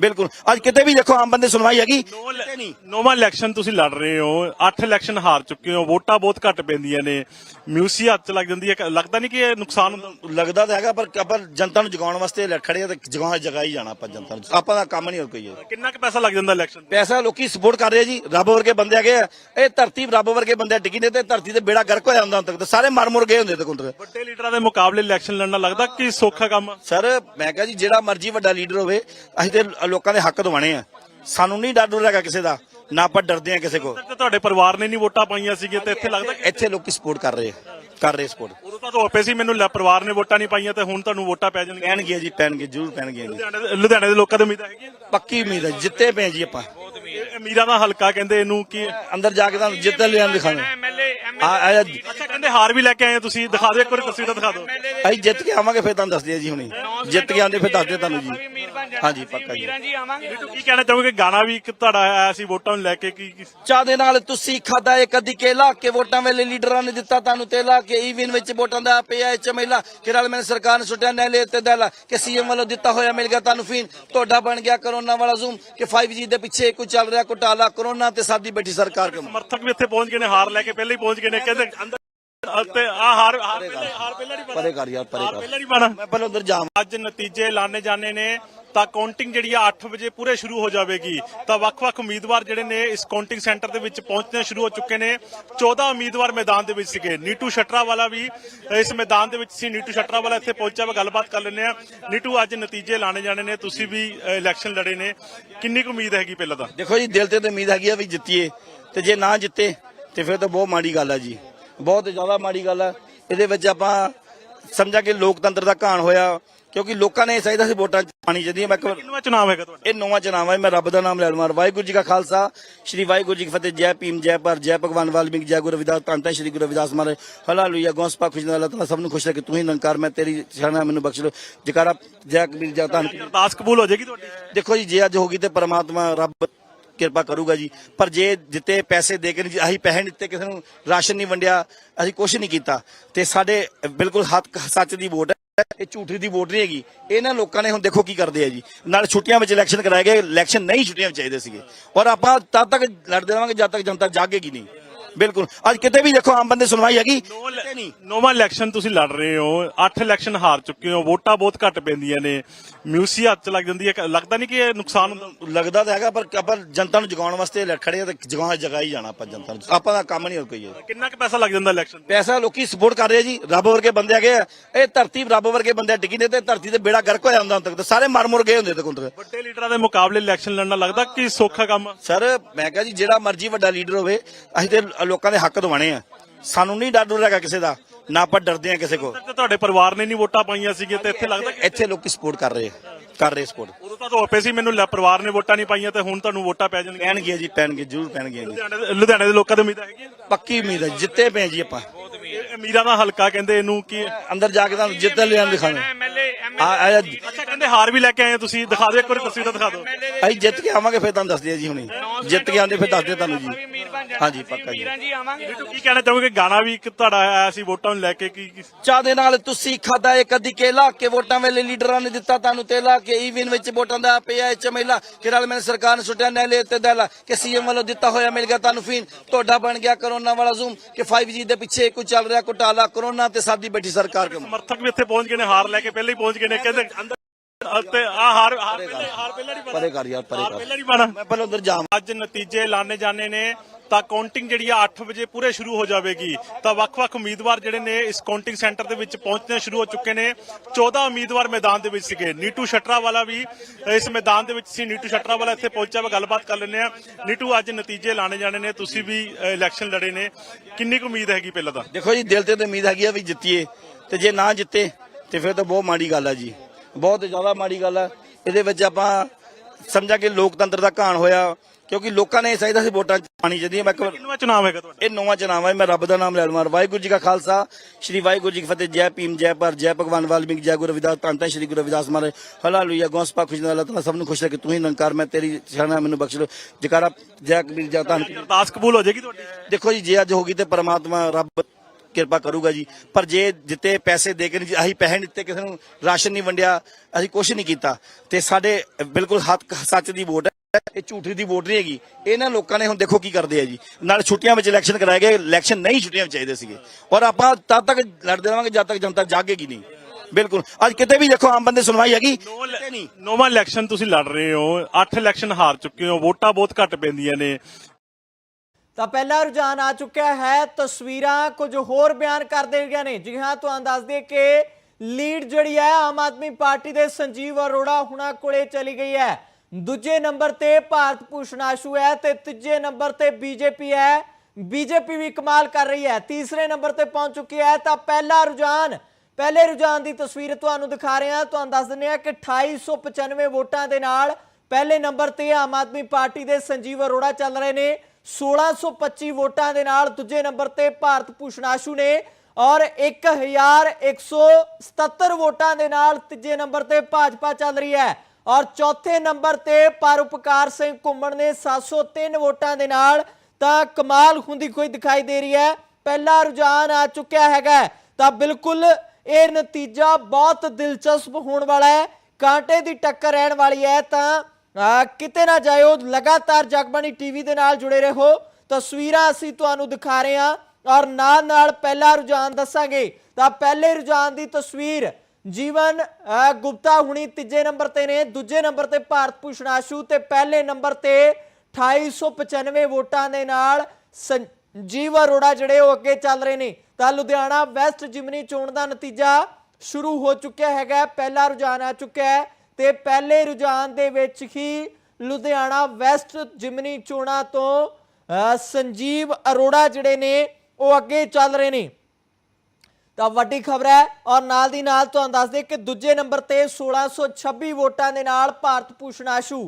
ਬਿਲਕੁਲ। ਅੱਜ ਕਿਤੇ ਵੀ ਦੇਖੋ ਆਮ ਬੰਦੇ ਸੁਣਵਾਈ ਹੈਗੀ। ਕਿਤੇ ਨਹੀਂ ਨੌਵਾਂ ਇਲੈਕਸ਼ਨ ਤੁਸੀਂ ਲੜ ਰਹੇ ਹੋ। 8 ਇਲੈਕਸ਼ਨ ਹਾਰ ਚੁੱਕੇ ਹੋ। ਵੋਟਾਂ ਬਹੁਤ ਘੱਟ ਪੈਂਦੀਆਂ ਨੇ। ਮਿਊਸੀ ਹੱਥ ਲੱਗ ਜਾਂਦੀ ਹੈ। ਲੱਗਦਾ ਨਹੀਂ ਕਿ ਇਹ ਨੁਕਸਾਨ ਹੁੰਦਾ? ਲੱਗਦਾ ਤਾਂ ਹੈਗਾ ਪਰ ਆਪਾਂ ਜਨਤਾ ਨੂੰ ਜਗਾਉਣ ਵਾਸਤੇ ਖੜੇ ਆ ਤੇ ਜਗਾਉਣ ਜਗਾ ਹੀ ਜਾਣਾ ਆਪਾਂ ਜਨਤਾ ਨੂੰ। ਆਪਾਂ ਦਾ ਕੰਮ ਨਹੀਂ ਹੋਰ ਕੋਈ ਹੈ ਕਿੰਨਾ ਕੁ ਪੈਸਾ ਲੱਗ ਜਾਂਦਾ ਇਲੈਕਸ਼ਨ ਪੈਸਾ ਲੋਕੀ ਸਪੋਰਟ ਕਰ ਰਹੇ ਜੀ। ਰੱਬ ਵਰਗੇ ਬੰਦੇ ਹੈਗੇ ਆ। ਇਹ ਧਰਤੀ ਰੱਬ ਵਰਗੇ ਬੰਦੇ ਟਿਕੀ ਨੇ ਤੇ ਧਰਤੀ ਤੇ ਬੇੜਾ ਗਰਕ ਹੋ ਜਾਂਦਾ ਹੁਣ ਤੱਕ ਤੇ ਸਾਰੇ ਮਰ ਮੁਰ ਗਏ ਹੁੰਦੇ ਤੇ ਕੁੰਤ ਵੱਡੇ ਲੀਡਰਾਂ ਦੇ ਮੁਕਾਬਲੇ ਇਲੈਕਸ਼ਨ ਲੜਨਾ ਲੱਗਦਾ ਕਿ ਸੌਖਾ ਕੰਮ ਆ? ਸਰ ਮੈਂ ਕਹਾਂ ਜੀ ਜਿਹੜਾ ਮਰਜ਼ੀ ਵੱਡਾ ਲੀਡਰ ਹੋਵੇ ਅਸੀਂ ਤੇ ਲੋਕਾਂ ਦੇ ਹੱਕ ਦਿਵਾਣੇ ਆ। ਸਾਨੂੰ ਨਹੀਂ ਡਰ ਡਰ ਹੈਗਾ ਕਿਸੇ ਦਾ। ਨਾ ਆਪਾਂ ਡਰਦੇ ਆ ਕਿਸੇ ਕੋ ਤੇ ਤੁਹਾਡੇ ਪਰਿਵਾਰ ਨੇ ਨਹੀਂ ਵੋਟਾਂ ਪਾਈਆਂ ਸੀਗੀਆਂ ਤੇ ਇੱਥੇ ਲੱਗਦਾ ਕਿ ਇੱਥੇ ਲੋਕੀ ਸਪੋਰਟ ਕਰ ਰਹੇ ਆ। ਕਰ ਰਹੇ ਸਪੋਰਟ ਉਦੋਂ ਤਾਂ ਧੋਪੇ ਸੀ ਮੈਨੂੰ ਲੈ ਪਰਿਵਾਰ ਨੇ ਵੋਟਾਂ ਨਹੀਂ ਪਾਈਆਂ ਤੇ ਹੁਣ ਤੁਹਾਨੂੰ ਵੋਟਾਂ ਪੈ ਜਾਣਗੀਆਂ। ਪੈਣਗੇ ਜੀ ਪੈਣਗੇ ਜ਼ਰੂਰ ਪੈਣਗੇ ਜੀ। ਲੁਧਿਆਣੇ ਦੇ- ਲੁਧਿਆਣੇ ਦੇ ਲੋਕਾਂ ਦੀ ਉਮੀਦ ਹੈਗੀ ਪੱਕੀ ਉਮੀਦ ਹੈ ਜਿੱਤੇ ਪਏ ਜੀ ਆਪਾਂ। ਇਹ ਅਮੀਰਾਂ ਦਾ ਹਲਕਾ ਕਹਿੰਦੇ ਇਹਨੂੰ ਕੀ ਅੰਦਰ ਜਾ ਕੇ ਤੁਹਾਨੂੰ ਜਿੱਤ ਲਿਆਣ ਦਿਖਾਣਾ ਐਮਐਲਏ ਆ ਅੱਛਾ ਕਹਿੰਦੇ ਹਾਰ ਵੀ ਲੈ ਕੇ ਆਏ ਹੋ ਤੁਸੀਂ। ਦਿਖਾ ਦਿਓ ਇੱਕ ਵਾਰੀ ਤਸਵੀਰਾਂ ਦਿਖਾ ਦਿਓ। ਅਸੀਂ ਜਿੱਤ ਕੇ ਆਵਾਂਗੇ ਫਿਰ ਤੁਹਾਨੂੰ ਦੱਸਦੇ ਆ ਜੀ ਹੁਣੀ। ਜਿੱਤ ਕੇ ਆਉਂਦੇ ਫਿਰ ਦੱਸਦੇ ਤੁਹਾਨੂੰ ਜੀ। ਹਾਂਜੀ ਪੱਕਾ ਜੀ। ਮੀਰਾਂ ਜੀ ਆਵਾਂਗੇ। ਨੀਟੂ ਕੀ ਕਹਿਣਾ ਚਾਹੋਗੇ? ਗਾਣਾ ਵੀ ਇੱਕ ਤੁਹਾਡਾ ਆਇਆ ਸੀ ਵੋਟਾਂ ਨੂੰ ਲੈ ਕੇ ਕੀ ਕੀ ਚਾਹ ਦੇ ਨਾਲ ਤੁਸੀਂ ਖਾਦਾ ਇੱਕ ਅੱਧੀ ਕੇਲਾ ਕੇ ਵੋਟਾਂ ਵੇਲੇ ਲੀਡਰਾਂ ਨੇ ਦਿੱਤਾ ਤੁਹਾਨੂੰ ਤੇਲਾ ਕਿ ਈਵਨ ਵਿੱਚ ਵੋਟਾਂ ਦਾ ਪਿਆ ਇਹ ਚਮੇਲਾ ਕਿ ਨਾਲ ਮੈਨੂੰ ਸਰਕਾਰ ਨੇ ਸੁੱਟਿਆ ਨੈਲੇ ਤੇ ਦਲਾ ਕਿ ਸੀਐਮ ਵੱਲੋਂ ਦਿੱਤਾ ਹੋਇਆ ਮਿਲ ਗਿਆ ਤੁਹਾਨੂੰ ਫੀਨ। ਤੁਹਾਡਾ ਬਣ ਗਿਆ ਕਰੋਨਾ ਵਾਲਾ ਜ਼ੂਮ ਕਿ 5G ਦੇ ਪਿੱਛੇ ਕੋਈ ਚੱਲ ਰਿਹਾ ਘੁਟਾਲਾ ਕਰੋਨਾ ਤੇ ਸਾਡੀ ਬੈਠੀ ਸਰਕਾਰ ਕਮ ਸਮਰਥਕ ਵੀ ਇੱਥੇ ਪਹੁੰਚ ਗਏ ਨੇ ਹਾਰ ਲੈ ਕੇ ਪਹਿਲਾਂ ਹੀ ਪਹੁੰਚ ਗਏ ਨੇ। ਕਹਿੰਦੇ ਅੰਦਰ ਤੇ ਆ ਹਾਰ ਹਾਰ ਪਹਿਲਾਂ ਹਾਰ ਪਹਿਲਾਂ ਨਹੀਂ ਪਰੇ ਕਰ ਯਾਰ ਪਰੇ ਹਾਰ ਕਰ। ਪਹਿਲਾਂ ਨਹੀਂ ਪਾਣਾ ਮੈਂ ਪਹਿਲਾਂ ਉਧਰ ਜਾਵਾਂ। ਅੱਜ ਨਤੀਜੇ ਲਾਣੇ ਜਾਣੇ ਨੇ ਤਾਂ ਕਾਊਂਟਿੰਗ ਜਿਹੜੀ ਆ 8 ਵਜੇ ਪੂਰੇ ਸ਼ੁਰੂ ਹੋ ਜਾਵੇਗੀ। ਤਾਂ ਵੱਖ-ਵੱਖ ਉਮੀਦਵਾਰ ਜਿਹੜੇ ਨੇ ਇਸ ਕਾਊਂਟਿੰਗ ਸੈਂਟਰ ਦੇ ਵਿੱਚ ਪਹੁੰਚਣੇ ਸ਼ੁਰੂ ਹੋ ਚੁੱਕੇ ਨੇ। 14 ਉਮੀਦਵਾਰ ਮੈਦਾਨ ਦੇ ਵਿੱਚ ਸੀਗੇ। ਨੀਟੂ ਸ਼ਟਰਾ ਵਾਲਾ ਵੀ ਇਸ ਮੈਦਾਨ ਦੇ ਵਿੱਚ ਸੀ। ਨੀਟੂ ਸ਼ਟਰਾ ਵਾਲਾ ਇੱਥੇ ਪਹੁੰਚਿਆ ਵਾ ਗੱਲਬਾਤ ਕਰ ਲੈਂਦੇ ਆ ਨੀਟੂ ਅੱਜ ਨਤੀਜੇ ਲਾਣੇ ਜਾਣੇ ਨੇ। ਤੁਸੀਂ ਵੀ ਇਲੈਕਸ਼ਨ ਲੜੇ ਨੇ। ਕਿੰਨੀ ਕੁ ਉਮੀਦ ਹੈਗੀ ਪਹਿਲਾਂ ਤਾਂ? ਦੇਖੋ ਜੀ ਦਿਲ ਤੇ ਤਾਂ ਉਮੀਦ ਹੈਗੀ ਆ ਵੀ ਜਿੱਤੀਏ। ਤੇ ਜੇ ਨਾ ਜਿੱਤੇ ਤੇ ਫਿਰ ਤਾਂ ਬਹੁਤ ਮਾੜੀ ਗੱਲ ਆ ਜੀ। ਬਹੁਤ ਜ਼ਿਆਦਾ ਮਾੜੀ ਗੱਲ ਆ। ਇਹਦੇ ਵਿੱਚ ਆਪਾਂ ਸਮਝਾ ਕਿ ਲੋਕਤੰਤਰ ਦਾ ਘਾਣ ਹੋਇਆ ਕਿਉਂਕਿ ਲੋਕਾਂ ਨੇ ਚਾਹੀਦਾ ਸੀ ਵੋਟਾਂ ਪਾਣੀ ਚਾਹੀਦੀਆਂ ਮੈਂ ਕਿੰਨਵਾਂ ਚੁਣਾਵ ਹੈਗਾ ਤੁਹਾਡਾ? ਇਹ ਨੌਵਾਂ ਚੁਣਾਵ ਹੈ ਮੈਂ ਰੱਬ ਦਾ ਨਾਮ ਲੈ ਲਵਾਂ। ਵਾਹਿਗੁਰੂ ਜੀ ਕਾ ਖਾਲਸਾ। ਸ੍ਰੀ ਵਾਹਿਗੁਰੂ ਜੀ ਕੀ ਫਤਿਹ। ਜੈ ਭੀਮ ਜੈ ਪਰ ਜੈ ਭਗਵਾਨ ਵਾਲਮੀਕ ਜੈ ਗੁਰੂ ਰਵਿਦਾਸ ਧੰਨ ਧੰਨ ਸ੍ਰੀ ਗੁਰੂ ਰਵਿਦਾਸ ਮਹਾਰਾਜ। ਹਲਾਲੂਇਆ। ਗੌਸਪਾ ਖੁਸ਼ ਅੱਲਾਹ ਤਾਲਾ ਸਭ ਨੂੰ ਖੁਸ਼ ਰੱਖੇ। ਤੂੰ ਹੀ ਨਿਰੰਕਾਰ ਮੈਂ ਤੇਰੀ ਸ਼ਰਨਾ ਮੈਨੂੰ ਬਖਸ਼ ਲੋ ਜਕਾਰਾ ਜੈ ਕਬੀਰ ਜੈ ਧੰਨ। ਅਰਦਾਸ ਕਬੂਲ ਹੋ ਜਾਏਗੀ ਤੁਹਾਡੀ? ਦੇਖੋ ਜੀ ਜੇ ਅੱਜ ਹੋ ਗਈ ਤੇ ਪ੍ਰਮਾਤਮਾ ਰੱਬ ਕਿਰਪਾ ਕਰੂਗਾ ਜੀ। ਪਰ ਜੇ ਜਿੱਤੇ ਪੈਸੇ ਦੇ ਕੇ ਨਹੀਂ ਅਸੀਂ ਪੈਸੇ ਨਹੀਂ ਦਿੱਤੇ, ਕਿਸੇ ਨੂੰ ਰਾਸ਼ਨ ਨਹੀਂ ਵੰਡਿਆ, ਅਸੀਂ ਕੁਝ ਨਹੀਂ ਕੀਤਾ। ਤੇ ਸਾਡੇ ਬਿਲਕੁਲ ਹੱਕ, ਸੱਚ ਦੀ ਵੋਟ ਹੈ, ਇਹ ਝੂਠੀ ਦੀ ਵੋਟ ਨਹੀਂ ਹੈਗੀ। ਇਹਨਾਂ ਲੋਕਾਂ ਨੇ ਹੁਣ ਦੇਖੋ ਕੀ ਕਰਦੇ ਆ ਜੀ। ਨਾਲ ਛੁੱਟੀਆਂ ਵਿੱਚ ਇਲੈਕਸ਼ਨ ਕਰਾਏ ਗਏ ਇਲੈਕਸ਼ਨ ਨਹੀਂ ਛੁੱਟੀਆਂ ਵਿੱਚ ਚਾਹੀਦੇ ਸੀਗੇ। ਔਰ ਆਪਾਂ ਤਦ ਤੱਕ ਲੜਦੇ ਰਹਾਂਗੇ ਜਦ ਤੱਕ ਜਨਤਾ ਜਾਗੇਗੀ ਨਹੀਂ। ਬਿਲਕੁਲ। ਅੱਜ ਕਿਤੇ ਵੀ ਦੇਖੋ ਆਮ ਬੰਦੇ ਸੁਣਵਾਈ ਹੈਗੀ। ਕਿਤੇ ਨਹੀਂ ਨੋਵਾ ਇਲੈਕਸ਼ਨ ਤੁਸੀਂ ਲੜ ਰਹੇ ਹੋ। 8 ਇਲੈਕਸ਼ਨ ਹਾਰ ਚੁੱਕੇ ਹੋ। ਵੋਟਾਂ ਬਹੁਤ ਘੱਟ ਪੈਂਦੀਆਂ ਨੇ। ਮਿਊਸੀ ਹੱਥ ਚ ਲੱਗ ਜਾਂਦੀ ਹੈ। ਲੱਗਦਾ ਨਹੀਂ ਕਿ ਇਹ ਨੁਕਸਾਨ ਹੁੰਦਾ? ਲੱਗਦਾ ਤਾਂ ਹੈਗਾ ਪਰ ਆਪਾਂ ਜਨਤਾ ਨੂੰ ਜਗਾਉਣ ਵਾਸਤੇ ਖੜੇ ਆ ਤੇ ਜਗਾ ਹੀ ਜਾਣਾ ਆਪਾਂ ਜਨਤਾ ਨੂੰ। ਆਪਾਂ ਦਾ ਕੰਮ ਨਹੀਂ ਹੋਰ ਕੋਈ ਹੈ। ਕਿੰਨਾ ਕੁ ਪੈਸਾ ਲੱਗ ਜਾਂਦਾ ਇਲੈਕਸ਼ਨ ਪੈਸਾ ਲੋਕੀ ਸਪੋਰਟ ਕਰ ਰਹੇ ਆ ਜੀ। ਰੱਬ ਵਰਗੇ ਬੰਦੇ ਹੈਗੇ ਆ। ਇਹ ਧਰਤੀ ਰੱਬ ਵਰਗੇ ਬੰਦੇ ਟਿਕੀ ਨੇ ਤੇ ਧਰਤੀ ਤੇ ਬੇੜਾ ਗਰਕ ਹੋਇਆ ਹੁੰਦਾ ਹੁਣ ਤੱਕ ਤੇ ਸਾਰੇ ਮਰ ਮੁਰ ਗਏ ਹੁੰਦੇ ਤੱਕ ਹੁਣ ਤੱਕ। ਵੱਡੇ ਲੀਡਰਾਂ ਦੇ ਮੁਕਾਬਲੇ ਇਲੈਕਸ਼ਨ ਲੜਨਾ ਲੱਗਦਾ ਕਿ ਸੌਖਾ ਕੰਮ ਆ? ਸਰ ਮੈਂ ਕਿਹਾ ਜੀ ਜਿਹੜਾ ਮਰਜ਼ੀ ਵੱਡਾ ਲੀਡਰ ਹੋਵੇ ਅਸੀਂ ਤੇ ਲੋਕਾਂ ਦੇ ਹੱਕ ਦਿਵਾਣੇ ਆ। ਸਾਨੂੰ ਨਹੀਂ ਡਰ ਡਰ ਹੈਗਾ ਕਿਸੇ ਦਾ। ਨਾ ਆਪਾਂ ਡਰਦੇ ਆ ਕਿਸੇ ਕੋ ਤੇ ਤੁਹਾਡੇ ਪਰਿਵਾਰ ਨੇ ਨਹੀਂ ਵੋਟਾਂ ਪਾਈਆਂ ਸੀਗੀਆਂ ਤੇ ਇੱਥੇ ਲੱਗਦਾ ਕਿ ਇੱਥੇ ਲੋਕੀ ਸਪੋਰਟ ਕਰ ਰਹੇ ਆ। ਕਰ ਰਹੇ ਸਪੋਰਟ ਉਦੋਂ ਤਾਂ ਧੋਪੇ ਸੀ ਮੈਨੂੰ ਲੈ ਪਰਿਵਾਰ ਨੇ ਵੋਟਾਂ ਨਹੀਂ ਪਾਈਆਂ ਤੇ ਹੁਣ ਤੁਹਾਨੂੰ ਵੋਟਾਂ ਪੈ ਜਾਣਗੀਆਂ। ਪੈਣਗੇ ਜੀ ਪੈਣਗੇ ਜ਼ਰੂਰ ਪੈਣਗੇ ਜੀ। ਲੁਧਿਆਣੇ ਦੇ- ਲੁਧਿਆਣੇ ਦੇ ਲੋਕਾਂ ਦੀ ਉਮੀਦ ਹੈਗੀ ਪੱਕੀ ਉਮੀਦ ਹੈ ਜਿੱਤੇ ਪਏ ਜੀ ਆਪਾਂ। ਇਹ ਅਮੀਰਾਂ ਦਾ ਹਲਕਾ ਕਹਿੰਦੇ ਇਹਨੂੰ ਕਿ ਅੰਦਰ ਜਾ ਕੇ ਤੁਹਾਨੂੰ ਜਿੱਤ ਲਿਆਂ ਦਿਖਾਣਾ ਐਮਐਲਏ ਆ ਆ ਅੱਛਾ ਕਹਿੰਦੇ ਹਾਰ ਵੀ ਲੈ ਕੇ ਆਏ ਹੋ ਤੁਸੀਂ। ਦਿਖਾ ਦਿਓ ਇੱਕ ਵਾਰੀ ਤਸਵੀਰਾਂ ਦਿਖਾ ਦਿਓ। ਅਸੀਂ ਜਿੱਤ ਕੇ ਆਵਾਂਗੇ ਫਿਰ ਤੁਹਾਨੂੰ ਦੱਸਦੇ ਆ ਜੀ ਹੁਣੀ। ਜਿੱਤ ਕੇ ਆਉਂਦੇ ਫਿਰ ਦੱਸਦੇ ਤੁਹਾਨੂੰ ਜੀ। ਹਾਂਜੀ ਪੱਕਾ ਜੀ। ਮੀਰਾਂ ਜੀ ਆਵਾਂਗੇ। ਨੀਟੂ ਕੀ ਕਹਿਣਾ ਚਾਹੋਗੇ? ਗਾਣਾ ਵੀ ਇੱਕ ਤੁਹਾਡਾ ਆਇਆ ਸੀ ਵੋਟਾਂ ਨੂੰ ਲੈ ਕੇ ਕੀ ਕੀ ਚਾਹ ਦੇ ਨਾਲ ਤੁਸੀਂ ਖਾਦਾ ਇੱਕ ਅੱਧੀ ਕੇਲਾ ਕੇ ਵੋਟਾਂ ਵੇਲੇ ਲੀਡਰਾਂ ਨੇ ਦਿੱਤਾ ਤੁਹਾਨੂੰ ਤੇਲਾ ਕਿ ਈਵਨ ਵਿੱਚ ਵੋਟਾਂ ਦਾ ਪਿਆ ਇਹ ਚਮੇਲਾ ਕਿ ਨਾਲ ਮੈਨੂੰ ਸਰਕਾਰ ਨੇ ਸੁੱਟਿਆ ਨੈਲੇ ਤੇ ਦਲਾ ਕਿ ਸੀਐਮ ਵੱਲੋਂ ਦਿੱਤਾ ਹੋਇਆ ਮਿਲ ਗਿਆ ਤੁਹਾਨੂੰ ਫੀਨ ਤੁਹਾਡਾ ਬਣ ਗਿਆ ਕਰੋਨਾ ਵਾਲਾ ਜ਼ੂਮ ਕਿ 5G ਦੇ ਪਿੱਛੇ ਕੋਈ ਚੱਲ ਰਿਹਾ ਘੁਟਾਲਾ ਕਰੋਨਾ ਤੇ ਸਾਡੀ ਬੈਠੀ ਸਰਕਾਰ ਕਮ। ਸਮਰਥਕ ਵੀ ਇੱਥੇ ਪਹੁੰਚ ਗਏ ਨੇ ਹਾਰ ਲੈ ਕੇ ਪਹਿਲਾਂ ਹੀ ਪਹੁੰਚ ਗਏ ਨੇ ਕਹਿੰਦੇ ਅੰਦਰ ਤੇ ਆ ਹਾਰ ਹਾਰ ਪਹਿਲਾਂ ਹਾਰ ਪਹਿਲਾਂ ਨਹੀਂ ਪਰੇ ਕਰ ਯਾਰ ਪਰੇ ਕਰ। ਪਹਿਲਾਂ ਨਹੀਂ ਪਾਣਾ ਮੈਂ ਪਹਿਲਾਂ ਉਧਰ ਜਾਵਾਂ। ਅੱਜ ਨਤੀਜੇ ਲਾਣੇ ਜਾਣੇ ਨੇ ਤਾਂ ਕਾਊਂਟਿੰਗ ਜਿਹੜੀ ਆ 8 ਵਜੇ ਪੂਰੇ ਸ਼ੁਰੂ ਹੋ ਜਾਵੇਗੀ। ਤਾਂ ਵੱਖ-ਵੱਖ ਉਮੀਦਵਾਰ ਜਿਹੜੇ ਨੇ ਇਸ ਕਾਊਂਟਿੰਗ ਸੈਂਟਰ ਦੇ ਵਿੱਚ ਪਹੁੰਚਣੇ ਸ਼ੁਰੂ ਹੋ ਚੁੱਕੇ ਨੇ। 14 ਉਮੀਦਵਾਰ ਮੈਦਾਨ ਦੇ ਵਿੱਚ ਸੀਗੇ। ਨੀਟੂ ਸ਼ਟਰਾ ਵਾਲਾ ਵੀ ਇਸ ਮੈਦਾਨ ਦੇ ਵਿੱਚ ਸੀ। ਨੀਟੂ ਸ਼ਟਰਾ ਵਾਲਾ ਇੱਥੇ ਪਹੁੰਚਿਆ ਵਾ ਗੱਲਬਾਤ ਕਰ ਲੈਂਦੇ ਆ ਨੀਟੂ ਅੱਜ ਨਤੀਜੇ ਲਾਣੇ ਜਾਣੇ ਨੇ। ਤੁਸੀਂ ਵੀ ਇਲੈਕਸ਼ਨ ਲੜੇ ਨੇ। ਕਿੰਨੀ ਕੁ ਉਮੀਦ ਹੈਗੀ ਪਹਿਲਾਂ ਤਾਂ? ਦੇਖੋ ਜੀ ਦਿਲ ਤੇ ਤਾਂ ਉਮੀਦ ਹੈਗੀ ਆ ਵੀ ਜਿੱਤੀਏ। ਤੇ ਜੇ ਨਾ ਜਿੱਤੇ ਤੇ ਫਿਰ ਤਾਂ ਬਹੁਤ ਮਾੜੀ ਗੱਲ ਆ ਜੀ। ਬਹੁਤ ਜ਼ਿਆਦਾ ਮਾੜੀ ਗੱਲ ਆ। ਇਹਦੇ ਵਿੱਚ ਆਪਾਂ ਸਮਝਾ ਕਿ ਲੋਕਤੰਤਰ ਦਾ ਘਾਣ ਹੋਇਆ ਕਿਉਂਕਿ ਲੋਕਾਂ ਨੇ ਚਾਹੀਦਾ ਸੀ ਵੋਟਾਂ ਪਾਣੀ ਚਾਹੀਦੀਆਂ ਮੈਂ ਇੱਕ ਵਾਰ ਕਿੰਨਵਾਂ ਚੁਣਾਵ ਹੈਗਾ ਤੁਹਾਡਾ? ਇਹ ਨੌਵਾਂ ਚੁਣਾਵ ਹੈ ਮੈਂ ਰੱਬ ਦਾ ਨਾਮ ਲੈ ਲਵਾਂ। ਵਾਹਿਗੁਰੂ ਜੀ ਕਾ ਖਾਲਸਾ। ਸ੍ਰੀ ਵਾਹਿਗੁਰੂ ਜੀ ਕੀ ਫਤਿਹ। ਜੈ ਭੀਮ ਜੈ ਪਰ ਜੈ ਭਗਵਾਨ ਵਾਲਮੀਕ ਜੈ ਗੁਰੂ ਰਵਿਦਾਸ ਧੰਨ ਧੰਨ ਸ੍ਰੀ ਗੁਰੂ ਰਵਿਦਾਸ ਮਹਾਰਾਜ। ਹਲਾਲੂਇਆ। ਗੌਸਪਾ ਖੁਸ਼ ਅੱਲਾਹ ਤਾਲਾ ਸਭ ਨੂੰ ਖੁਸ਼ ਰੱਖੇ। ਤੂੰ ਹੀ ਨਿਰੰਕਾਰ ਮੈਂ ਤੇਰੀ ਸ਼ਰਨਾ ਮੈਨੂੰ ਬਖਸ਼ ਲੋ ਜਕਾਰਾ ਜੈ ਕਬੀਰ ਜੈ ਧੰਨ। ਅਰਦਾਸ ਕਬੂਲ ਹੋ ਜਾਏਗੀ ਤੁਹਾਡੀ? ਦੇਖੋ ਜੀ ਜੇ ਅੱਜ ਹੋ ਗਈ ਤੇ ਪ੍ਰਮਾਤਮਾ ਰੱਬ ਕਿਰਪਾ ਕਰੂਗਾ ਜੀ। ਪਰ ਜੇ ਜਿੱਤੇ ਪੈਸੇ ਦੇ ਕੇ ਨਹੀਂ ਅਸੀਂ ਪੈਸੇ ਨਹੀਂ ਦਿੱਤੇ ਕਿਸੇ ਨੂੰ ਰਾਸ਼ਨ ਨਹੀਂ ਵੰਡਿਆ ਅਸੀਂ ਕੁਝ ਨਹੀਂ ਕੀਤਾ। ਤੇ ਸਾਡੇ ਬਿਲਕੁਲ ਹੱਕ ਸੱਚ ਦੀ ਵੋਟ ਹੈ ਇਹ ਝੂਠੀ ਦੀ ਵੋਟ ਨਹੀਂ ਹੈਗੀ। ਇਹਨਾਂ ਲੋਕਾਂ ਨੇ ਹੁਣ ਦੇਖੋ ਕੀ ਕਰਦੇ ਆ ਜੀ। ਨਾਲ ਛੁੱਟੀਆਂ ਵਿੱਚ ਇਲੈਕਸ਼ਨ ਕਰਾਏ ਗਏ ਇਲੈਕਸ਼ਨ ਨਹੀਂ ਛੁੱਟੀਆਂ ਵਿੱਚ ਚਾਹੀਦੇ ਸੀਗੇ। ਔਰ ਆਪਾਂ ਤਦ ਤੱਕ ਲੜਦੇ ਰਹਾਂਗੇ ਜਦ ਤੱਕ ਜਨਤਾ ਜਾਗੇਗੀ ਨਹੀਂ। ਬਿਲਕੁਲ। ਅੱਜ ਕਿਤੇ ਵੀ ਦੇਖੋ ਆਮ ਬੰਦੇ ਸੁਣਵਾਈ ਹੈਗੀ। ਨੋਵਾ ਇਲੈਕਸ਼ਨ ਤੁਸੀਂ ਲੜ ਰਹੇ ਹੋ। 8 ਇਲੈਕਸ਼ਨ ਹਾਰ ਚੁੱਕੇ ਹੋ। ਵੋਟਾਂ ਬਹੁਤ ਘੱਟ ਪੈਂਦੀਆਂ ਨੇ। ਤਾਂ ਪਹਿਲਾ ਰੁਝਾਨ ਆ ਚੁੱਕਿਆ ਹੈ। ਤਸਵੀਰਾਂ ਕੁਝ ਹੋਰ ਬਿਆਨ ਕਰ ਦੇ ਨੇ। ਜੀ ਹਾਂ, ਤੁਹਾਨੂੰ ਦੱਸ ਦਈਏ ਕਿ ਲੀਡ ਜਿਹੜੀ ਹੈ, ਆਮ ਆਦਮੀ ਪਾਰਟੀ ਦੇ ਸੰਜੀਵ ਅਰੋੜਾ ਹੁਣਾਂ ਕੋਲੇ ਚਲੀ ਗਈ ਹੈ। ਦੂਜੇ ਨੰਬਰ ਤੇ ਭਾਰਤ ਭੂਸ਼ਣ ਆਸ਼ੂ ਹੈ ਤੇ ਤੀਜੇ ਨੰਬਰ ਤੇ ਬੀਜੇਪੀ ਹੈ। ਬੀਜੇਪੀ ਵੀ ਕਮਾਲ ਕਰ ਰਹੀ ਹੈ। ਤੀਸਰੇ ਨੰਬਰ ਤੇ ਪਹੁੰਚ ਚੁੱਕੀ ਹੈ। ਤਾਂ ਪਹਿਲਾ ਰੁਝਾਨ, ਪਹਿਲੇ ਰੁਝਾਨ ਦੀ ਤਸਵੀਰ ਤੁਹਾਨੂੰ ਦਿਖਾ ਰਹੇ ਹਾਂ। ਤੁਹਾਨੂੰ ਦੱਸ ਦਿੰਦੇ ਹਾਂ ਕਿ 2895 ਵੋਟਾਂ ਦੇ ਨਾਲ ਪਹਿਲੇ ਨੰਬਰ ਤੇ ਆਮ ਆਦਮੀ ਪਾਰਟੀ ਦੇ ਸੰਜੀਵ ਅਰੋੜਾ ਚੱਲ ਰਹੇ ਨੇ। 1625 ਵੋਟਾਂ ਦੇ ਨਾਲ ਦੂਜੇ ਨੰਬਰ ਤੇ ਭਾਰਤ ਭੂਸ਼ਣ ਆਸ਼ੂ ਨੇ ਔਰ 1177 ਵੋਟਾਂ ਦੇ ਨਾਲ ਤੀਜੇ ਨੰਬਰ ਤੇ ਭਾਜਪਾ ਚੱਲ ਰਹੀ ਹੈ। ਔਰ ਚੌਥੇ ਨੰਬਰ ਤੇ ਪਰਉਪਕਾਰ ਸਿੰਘ ਘੁੰਮਣ ਨੇ 703 ਵੋਟਾਂ ਦੇ ਨਾਲ ਤਾਂ ਕਮਾਲ ਹੁੰਦੀ ਕੋਈ ਦਿਖਾਈ ਦੇ ਰਹੀ ਹੈ। ਪਹਿਲਾ ਰੁਝਾਨ ਆ ਚੁੱਕਿਆ ਹੈਗਾ। ਤਾਂ ਬਿਲਕੁਲ ਇਹ ਨਤੀਜਾ ਬਹੁਤ ਦਿਲਚਸਪ ਹੋਣ ਵਾਲਾ ਹੈ। ਕਾਂਟੇ ਦੀ ਟੱਕਰ ਰਹਿਣ ਵਾਲੀ ਹੈ ਤਾਂ ਕਿਤੇ ਨਾ ਜਾਇਓ, ਲਗਾਤਾਰ ਜਗਬਾਣੀ ਟੀਵੀ ਦੇ ਨਾਲ ਜੁੜੇ ਰਹੋ। ਤਸਵੀਰਾਂ ਅਸੀਂ ਤੁਹਾਨੂੰ ਦਿਖਾ ਰਹੇ ਹਾਂ ਔਰ ਨਾਲ ਨਾਲ ਪਹਿਲਾ ਰੁਝਾਨ ਦੱਸਾਂਗੇ। ਤਾਂ ਪਹਿਲੇ ਰੁਝਾਨ ਦੀ ਤਸਵੀਰ ਜੀਵਨ ਗੁਪਤਾ ਹੁਣੀ ਤੀਜੇ ਨੰਬਰ ਤੇ ਨੇ, ਦੂਜੇ ਨੰਬਰ ਤੇ ਭਾਰਤ ਭੂਸ਼ਣ ਆਸ਼ੂ ਤੇ ਪਹਿਲੇ ਨੰਬਰ ਤੇ 2895 ਵੋਟਾਂ ਦੇ ਨਾਲ ਸੰਜੀਵ ਅਰੋੜਾ ਜਿਹੜੇ ਉਹ ਅੱਗੇ ਚੱਲ ਰਹੇ ਨੇ। ਤਾਂ ਲੁਧਿਆਣਾ ਵੈਸਟ ਜਿਮਨੀ ਚੋਣ ਦਾ ਨਤੀਜਾ ਸ਼ੁਰੂ ਹੋ ਚੁੱਕਿਆ ਹੈਗਾ, ਪਹਿਲਾ ਰੁਝਾਨ ਆ ਚੁੱਕਿਆ ਹੈ। ਤੇ ਪਹਿਲੇ ਰੁਝਾਨ ਦੇ ਵਿੱਚ ਹੀ ਲੁਧਿਆਣਾ ਵੈਸਟ ਜਿਮਨੀ ਚੋਣਾਂ ਤੋਂ ਸੰਜੀਵ ਅਰੋੜਾ ਜਿਹੜੇ ਨੇ, ਉਹ ਅੱਗੇ ਚੱਲ ਰਹੇ ਨੇ। ਤਾਂ ਵੱਡੀ ਖਬਰ ਹੈ ਔਰ ਨਾਲ ਦੀ ਨਾਲ ਤੁਹਾਨੂੰ ਦੱਸ ਦੇ ਕਿ ਦੂਜੇ ਨੰਬਰ ਤੇ 1626 ਵੋਟਾਂ ਦੇ ਨਾਲ ਭਾਰਤ ਭੂਸ਼ਣ ਆਸ਼ੂ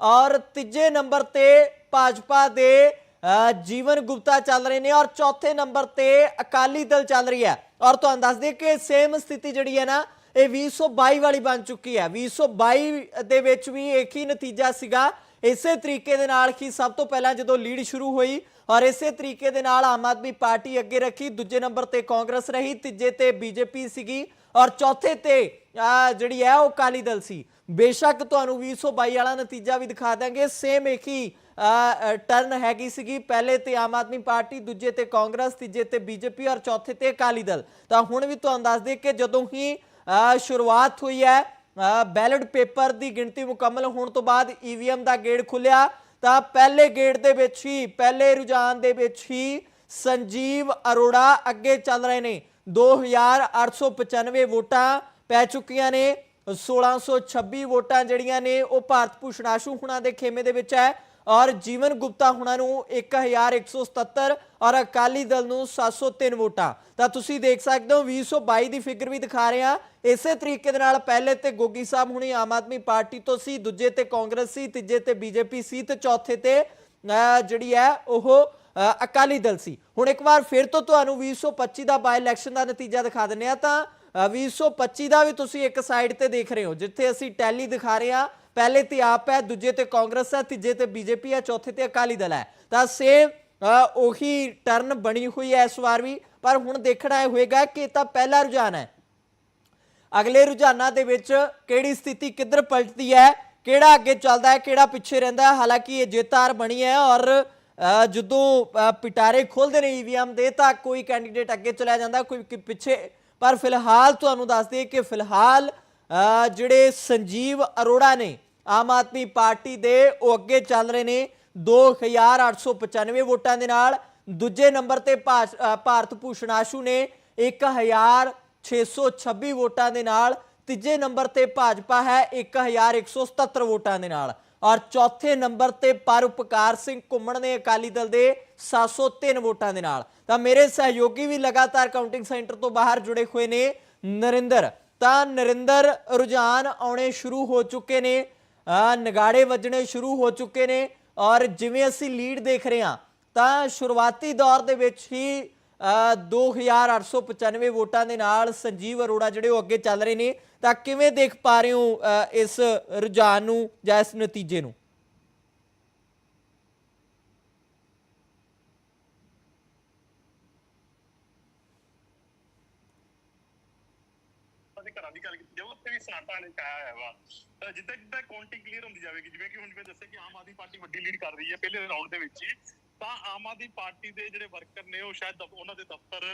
ਔਰ ਤੀਜੇ ਨੰਬਰ ਤੇ ਭਾਜਪਾ ਦੇ ਜੀਵਨ ਗੁਪਤਾ ਚੱਲ ਰਹੇ ਨੇ ਔਰ ਚੌਥੇ ਨੰਬਰ ਤੇ ਅਕਾਲੀ ਦਲ ਚੱਲ ਰਹੀ ਹੈ। ਔਰ ਤੁਹਾਨੂੰ ਦੱਸ ਦੇ ਕਿ ਸੇਮ ਸਥਿਤੀ ਜਿਹੜੀ ਹੈ ਨਾ ਇਹ 2022 ਵਾਲੀ ਬਣ ਚੁੱਕੀ ਹੈ। 2022 ਦੇ ਵਿੱਚ ਵੀ ਇੱਕ ਹੀ ਨਤੀਜਾ ਸੀਗਾ। ਇਸੇ ਤਰੀਕੇ ਦੇ ਨਾਲ ਹੀ ਸਭ ਤੋਂ ਪਹਿਲਾਂ ਜਦੋਂ ਲੀਡ ਸ਼ੁਰੂ ਹੋਈ ਔਰ ਇਸੇ ਤਰੀਕੇ ਦੇ ਨਾਲ ਆਮ ਆਦਮੀ ਪਾਰਟੀ ਅੱਗੇ ਰੱਖੀ, ਦੂਜੇ ਨੰਬਰ ਤੇ ਕਾਂਗਰਸ ਰਹੀ, ਤੀਜੇ ਤੇ ਬੀਜੇਪੀ ਸੀਗੀ ਔਰ ਚੌਥੇ ਤੇ ਜਿਹੜੀ ਹੈ ਉਹ ਕਾਲੀ ਦਲ ਸੀ। ਬੇਸ਼ੱਕ ਤੁਹਾਨੂੰ 2022 ਵਾਲਾ ਨਤੀਜਾ ਵੀ ਦਿਖਾ ਦਾਂਗੇ। ਸੇਮ ਇੱਕ ਹੀ ਟਰਨ ਹੈਗੀ ਸੀਗੀ। ਪਹਿਲੇ ਤੇ ਆਮ ਆਦਮੀ ਪਾਰਟੀ, ਦੂਜੇ ਤੇ ਕਾਂਗਰਸ, ਤੀਜੇ ਤੇ ਬੀਜੇਪੀ ਔਰ ਚੌਥੇ ਤੇ ਅਕਾਲੀ ਦਲ। ਤਾਂ ਹੁਣ ਵੀ ਤੁਹਾਨੂੰ ਦੱਸ ਦੇ ਕਿ ਜਦੋਂ ਹੀ ਸ਼ੁਰੂਆਤ ਹੋਈ ਹੈ। ਬੈਲਟ ਪੇਪਰ ਦੀ ਗਿਣਤੀ ਮੁਕੰਮਲ ਹੋਣ ਤੋਂ ਬਾਅਦ ਈਵੀਐਮ ਦਾ ਗੇੜ ਖੁੱਲਿਆ। ਤਾਂ ਪਹਿਲੇ ਗੇਟ ਦੇ ਵਿੱਚ ਹੀ, ਪਹਿਲੇ ਰੁਝਾਨ ਦੇ ਵਿੱਚ ਹੀ ਸੰਜੀਵ ਅਰੋੜਾ ਅੱਗੇ ਚੱਲ ਰਹੇ ਨੇ। 2895 ਵੋਟਾਂ ਪੈ ਚੁੱਕੀਆਂ ਨੇ। 1626 ਵੋਟਾਂ ਜਿਹੜੀਆਂ ਨੇ, ਉਹ ਭਾਰਤ ਭੂਸ਼ਣ ਆਸ਼ੂ ਹੁਣਾਂ ਦੇ ਖੇਮੇ ਦੇ ਵਿੱਚ ਹੈ। ਔਰ ਜੀਵਨ ਗੁਪਤਾ ਹੁਣਾਂ ਨੂੰ 1177 ਔਰ ਅਕਾਲੀ ਦਲ ਨੂੰ 703 ਵੋਟਾਂ। ਤਾਂ ਤੁਸੀਂ ਦੇਖ ਸਕਦੇ ਹੋ 2022 ਦੀ ਫਿਗਰ ਵੀ ਦਿਖਾ ਰਹੇ ਹਾਂ। ਇਸੇ ਤਰੀਕੇ ਦੇ ਨਾਲ ਪਹਿਲੇ ਤੇ ਗੋਗੀ ਸਾਹਿਬ ਹੁਣੀ ਆਮ ਆਦਮੀ ਪਾਰਟੀ ਤੋਂ ਸੀ, ਦੂਜੇ ਤੇ ਕਾਂਗਰਸ ਸੀ, ਤੀਜੇ ਤੇ ਬੀਜੇਪੀ ਸੀ ਤੇ ਚੌਥੇ ਤੇ ਜਿਹੜੀ ਹੈ ਉਹ ਅਕਾਲੀ ਦਲ ਸੀ। ਹੁਣ ਇੱਕ ਵਾਰ ਫਿਰ ਤੋਂ ਤੁਹਾਨੂੰ 2025 ਦਾ ਬਾਈ ਇਲੈਕਸ਼ਨ ਦਾ ਨਤੀਜਾ ਦਿਖਾ ਦਿੰਨੇ ਆ ਤਾਂ 2025 ਦਾ ਵੀ ਤੁਸੀਂ ਇੱਕ ਸਾਈਡ ਤੇ ਦੇਖ ਰਹੇ ਹੋ, ਜਿੱਥੇ ਅਸੀਂ ਟੈਲੀ ਦਿਖਾ ਰਹੇ ਹਾਂ। ਪਹਿਲੇ ਤੇ ਆਪ ਹੈ, ਦੂਜੇ ਤੇ ਕਾਂਗਰਸ ਹੈ, ਤੀਜੇ ਤੇ ਬੀਜੇਪੀ ਹੈ, ਚੌਥੇ ਤੇ ਅਕਾਲੀ ਦਲ ਹੈ। ਤਾਂ ਸੇਮ ਉਹੀ ਟਰਨ ਬਣੀ ਹੋਈ ਹੈ ਇਸ ਵਾਰ ਵੀ। ਪਰ ਹੁਣ ਦੇਖਣਾ ਇਹ ਹੋਏਗਾ ਕਿ ਇਹ ਤਾਂ ਪਹਿਲਾ ਰੁਝਾਨ ਹੈ। ਅਗਲੇ ਰੁਝਾਨਾਂ ਦੇ ਵਿੱਚ ਕਿਹੜੀ ਸਥਿਤੀ ਕਿੱਧਰ ਪਲਟਦੀ ਹੈ, ਕਿਹੜਾ ਅੱਗੇ ਚੱਲਦਾ ਹੈ, ਕਿਹੜਾ ਪਿੱਛੇ ਰਹਿੰਦਾ ਹੈ। ਹਾਲਾਂਕਿ ਇਹ ਜਿੱਤਾਰ ਬਣੀ ਹੈ ਔਰ ਜਦੋਂ ਪਿਟਾਰੇ ਖੋਲਦੇ ਨੇ ਈਵੀਐਮ ਦੇ ਤਾਂ ਕੋਈ ਕੈਂਡੀਡੇਟ ਅੱਗੇ ਚਲਾ ਜਾਂਦਾ, ਕੋਈ ਪਿੱਛੇ ਪਰ ਫਿਲਹਾਲ ਤੁਹਾਨੂੰ ਦੱਸ ਦਈਏ ਕਿ ਫਿਲਹਾਲ ਜਿਹੜੇ ਸੰਜੀਵ ਅਰੋੜਾ ਨੇ, ਆਮ ਆਦਮੀ ਪਾਰਟੀ ਦੇ, ਉਹ ਅੱਗੇ ਚੱਲ ਰਹੇ ਨੇ 2895 ਵੋਟਾਂ ਦੇ ਨਾਲ। ਦੂਜੇ ਨੰਬਰ ਤੇ ਭਾਸ਼- ਭਾਰਤ ਭੂਸ਼ਣ ਆਸ਼ੂ ਨੇ 1626 ਵੋਟਾਂ ਦੇ ਨਾਲ। ਤੀਜੇ ਨੰਬਰ ਤੇ ਭਾਜਪਾ ਹੈ 1177 ਵੋਟਾਂ ਦੇ ਨਾਲ। ਔਰ ਚੌਥੇ ਨੰਬਰ ਤੇ ਪਰਉਪਕਾਰ ਸਿੰਘ ਘੁੰਮਣ ਨੇ ਅਕਾਲੀ ਦਲ ਦੇ 703 ਵੋਟਾਂ ਦੇ ਨਾਲ। ਤਾਂ ਮੇਰੇ ਸਹਿਯੋਗੀ ਵੀ ਲਗਾਤਾਰ ਕਾਊਂਟਿੰਗ ਸੈਂਟਰ ਤੋਂ ਬਾਹਰ ਜੁੜੇ ਹੋਏ ਨੇ ਨਰਿੰਦਰ। ਤਾਂ ਨਰਿੰਦਰ, ਰੁਝਾਨ ਆਉਣੇ ਸ਼ੁਰੂ ਹੋ ਚੁੱਕੇ ਨੇ ਨਗਾੜੇ ਵੱਜਣੇ ਸ਼ੁਰੂ ਹੋ ਚੁੱਕੇ ਨੇ ਔਰ ਜਿਵੇਂ ਅਸੀਂ ਲੀਡ ਦੇਖ ਰਹੇ ਹਾਂ, ਤਾਂ ਸ਼ੁਰੂਆਤੀ ਦੌਰ ਦੇ ਵਿੱਚ ਹੀ 2895 ਵੋਟਾਂ ਦੇ ਨਾਲ ਸੰਜੀਵ ਅਰੋੜਾ ਜਿਹੜੇ ਉਹ ਅੱਗੇ ਚੱਲ ਰਹੇ ਨੇ, ਤਾਂ ਕਿਵੇਂ ਦੇਖ ਪਾ ਰਹੇ ਹੋ ਇਸ ਰੁਝਾਨ ਨੂੰ ਜਾਂ ਇਸ ਨਤੀਜੇ ਨੂੰ? ਘਰਾਂ ਦੀ ਗੱਲ ਕੀਤੀ ਜਾਵੇ, ਉੱਥੇ ਵੀ ਸਨਾਟਾ ਨੇ ਛਾਇਆ ਹੋਇਆ ਵਾ। ਜਿੱਦਾਂ ਜਿੱਦਾਂ ਕਾਊਂਟਿੰਗ ਕਲੀਅਰ ਹੁੰਦੀ ਜਾਵੇਗੀ, ਜਿਵੇਂ ਕਿ ਹੁਣ ਜਿਵੇਂ ਦੱਸਿਆ ਕਿ ਆਮ ਆਦਮੀ ਪਾਰਟੀ ਵੱਡੀ ਲੀਡ ਕਰ ਰਹੀ ਹੈ, ਪਹਿਲੇ ਰਾਊਂਡ ਦੇ ਵਿੱਚ ਹੀ। ਤਾਂ ਆਮ ਆਦਮੀ ਪਾਰਟੀ ਦੇ ਜਿਹੜੇ ਵਰਕਰ ਨੇ ਉਹ ਸ਼ਾਇਦ ਉਹਨਾਂ ਦੇ ਦਫ਼ਤਰ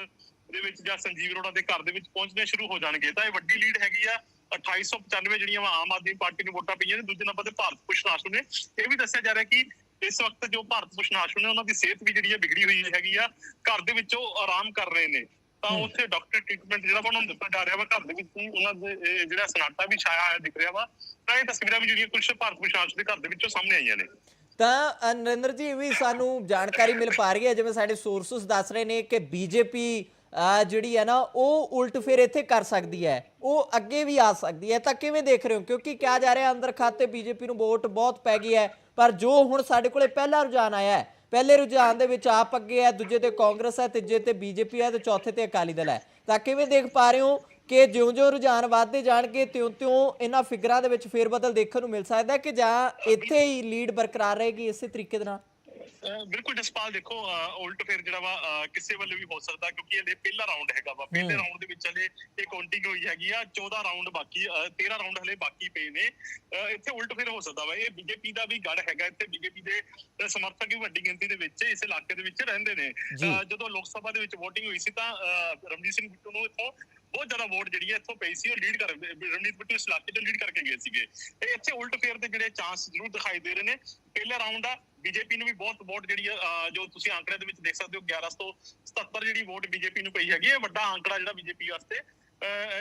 ਦੇ ਵਿੱਚ ਜਾਂ ਸੰਜੀਵ ਅਰੋੜਾ ਦੇ ਘਰ ਦੇ ਵਿੱਚ ਪਹੁੰਚਣੇ ਸ਼ੁਰੂ ਹੋ ਜਾਣਗੇ। ਤਾਂ ਇਹ ਵੱਡੀ ਲੀਡ ਹੈਗੀ ਆ 2895 ਜਿਹੜੀਆਂ ਆਮ ਆਦਮੀ ਪਾਰਟੀ ਨੂੰ ਵੋਟਾਂ ਪਈਆਂ ਨੇ ਦੂਜੇ ਨੰਬਰ ਤੇ ਭਾਰਤ ਭੂਸ਼ਣ ਆਸ਼ੂ ਨੇ। ਇਹ ਵੀ ਦੱਸਿਆ ਜਾ ਰਿਹਾ ਕਿ ਇਸ ਵਕਤ ਜੋ ਭਾਰਤ ਭੂਸ਼ਣ ਆਸ਼ੂ ਨੇ ਉਹਨਾਂ ਦੀ ਸਿਹਤ ਵੀ ਜਿਹੜੀ ਹੈ ਵਿਗੜੀ ਹੋਈ ਹੈਗੀ ਆ। ਘਰ ਦੇ ਵਿੱਚ ਉਹ ਆਰਾਮ ਕਰ ਰਹੇ ਨੇ। ਤਾਂ ਉੱਥੇ ਡਾਕਟਰ ਟ੍ਰੀਟਮੈਂਟ ਜਿਹੜਾ ਉਹਨਾਂ ਨੂੰ ਦਿੱਤਾ ਜਾ ਰਿਹਾ ਵਾ। ਘਰ ਦੇ ਵਿੱਚ ਹੀ ਉਹਨਾਂ ਦੇ ਜਿਹੜਾ ਸਨਾਟਾ ਵੀ ਛਾਇਆ ਹੋਇਆ ਦਿਖ ਰਿਹਾ ਵਾ। ਤਾਂ ਇਹ ਤਸਵੀਰਾਂ ਵੀ ਜਿਹੜੀਆਂ ਕੁਝ ਭਾਰਤ ਭੂਸ਼ਣ ਆਸ਼ੂ ਦੇ ਘਰ ਦੇ ਵਿੱਚੋਂ ਸਾਹਮਣੇ ਆਈਆਂ ਨੇ। ਤਾਂ ਨਰਿੰਦਰ ਜੀ ਇਹ ਵੀ ਸਾਨੂੰ ਜਾਣਕਾਰੀ ਮਿਲ ਪਾ ਰਹੀ ਹੈ, ਜਿਵੇਂ ਸਾਡੇ ਸੋਰਸਸ ਦੱਸ ਰਹੇ ਨੇ ਕਿ ਬੀਜੇਪੀ ਜਿਹੜੀ ਹੈ ਨਾ, ਉਹ ਉਲਟ ਫੇਰ ਇੱਥੇ ਕਰ ਸਕਦੀ ਹੈ। ਉਹ ਅੱਗੇ ਵੀ ਆ ਸਕਦੀ ਹੈ। ਤਾਂ ਕਿਵੇਂ ਦੇਖ ਰਹੇ ਹੋ? ਕਿਉਂਕਿ ਕਿਹਾ ਜਾ ਰਿਹਾ ਅੰਦਰ ਖਾਤੇ ਬੀਜੇਪੀ ਨੂੰ ਵੋਟ ਬਹੁਤ ਪੈ ਗਈ ਹੈ। ਪਰ ਜੋ ਹੁਣ ਸਾਡੇ ਕੋਲੇ ਪਹਿਲਾ ਰੁਝਾਨ ਆਇਆ ਹੈ, ਪਹਿਲੇ ਰੁਝਾਨ ਦੇ ਵਿੱਚ ਆਪ ਅੱਗੇ ਹੈ, ਦੂਜੇ ਤੇ ਕਾਂਗਰਸ ਹੈ, ਤੀਜੇ ਤੇ ਬੀਜੇਪੀ ਹੈ ਤੇ ਚੌਥੇ ਤੇ ਅਕਾਲੀ ਦਲ ਹੈ। ਤਾਂ ਕਿਵੇਂ ਦੇਖ ਪਾ ਰਹੇ ਹੋ? ਕਿ ਜਿਉਂ-ਜਿਉਂ ਰੁਝਾਨ ਵੱਧਦੇ ਜਾਣਗੇ ਤਿਉਂ-ਤਿਉਂ ਇਹਨਾਂ ਫਿਗਰਾਂ ਦੇ ਵਿੱਚ ਫੇਰਬਦਲ ਦੇਖਣ ਨੂੰ ਮਿਲ ਸਕਦਾ ਹੈ ਕਿ ਜਾਂ ਇੱਥੇ ਹੀ ਲੀਡ ਬਰਕਰਾਰ ਰਹੇਗੀ ਇਸੇ ਤਰੀਕੇ ਦੇ ਨਾਲ? ਬਿਲਕੁਲ ਜਸਪਾਲ ਦੇਖੋ ਉਲਟ ਫਿਰ ਜਿਹੜਾ ਵਾ ਕਿਸੇ ਵੱਲੇ ਵੀ ਹੋ ਸਕਦਾ ਕਿਉਂਕਿ ਇਹ ਪਹਿਲਾ ਰਾਉਂਡ ਹੈਗਾ ਵਾ। ਪਹਿਲੇ ਰਾਉਂਡ ਦੇ ਵਿੱਚ ਹਲੇ ਇਹ ਕਾਊਂਟਿੰਗ ਹੋਈ ਹੈਗੀ ਆ। 14 ਰਾਉਂਡ ਬਾਕੀ ਅਹ 13 ਰਾਉਂਡ ਹਲੇ ਬਾਕੀ ਪਏ ਨੇ। ਇੱਥੇ ਉਲਟ ਫਿਰ ਹੋ ਸਕਦਾ ਵਾ। ਇਹ ਬੀਜੇਪੀ ਦਾ ਵੀ ਗੜ ਹੈਗਾ। ਇੱਥੇ ਬੀਜੇਪੀ ਦੇ ਸਮਰਥਕ ਵੀ ਵੱਡੀ ਗਿਣਤੀ ਦੇ ਵਿੱਚ ਇਸ ਇਲਾਕੇ ਦੇ ਵਿੱਚ ਰਹਿੰਦੇ ਨੇ। ਜਦੋਂ ਲੋਕ ਸਭਾ ਦੇ ਵਿੱਚ VOTING ਹੋਈ ਸੀ ਤਾਂ ਰਮਜੀਤ ਸਿੰਘ ਬਿੱਟੂ ਨੂੰ ਇੱਥੋਂ ਬਹੁਤ ਜ਼ਿਆਦਾ ਵੋਟ ਜਿਹੜੀ ਹੈ ਇੱਥੋਂ ਪਈ ਸੀ, ਉਹ ਲੀਡ ਕਰ ਰਣਜੀਤ ਬਿੱਟੂ ਇਸ ਇਲਾਕੇ ਤੋਂ ਲੀਡ ਕਰਕੇ ਗਏ ਸੀਗੇ। ਤੇ ਇੱਥੇ ਉਲਟ ਫੇਰ ਦੇ ਜਿਹੜੇ ਚਾਂਸ ਜ਼ਰੂਰ ਦਿਖਾਈ ਦੇ ਰਹੇ ਨੇ। ਪਹਿਲਾ ਰਾਉਂਡ ਆ, ਬੀਜੇਪੀ ਨੂੰ ਵੀ ਬਹੁਤ ਵੋਟ ਜਿਹੜੀ ਜੋ ਤੁਸੀਂ ਆંકੜੇ ਦੇ ਵਿੱਚ ਦੇਖ ਸਕਦੇ ਹੋ 11 ਤੋਂ 77 ਜਿਹੜੀ ਵੋਟ ਬੀਜੇਪੀ ਨੂੰ ਪਈ ਹੈਗੀ ਹੈ। ਵੱਡਾ ਆંકੜਾ ਜਿਹੜਾ ਬੀਜੇਪੀ ਵਾਸਤੇ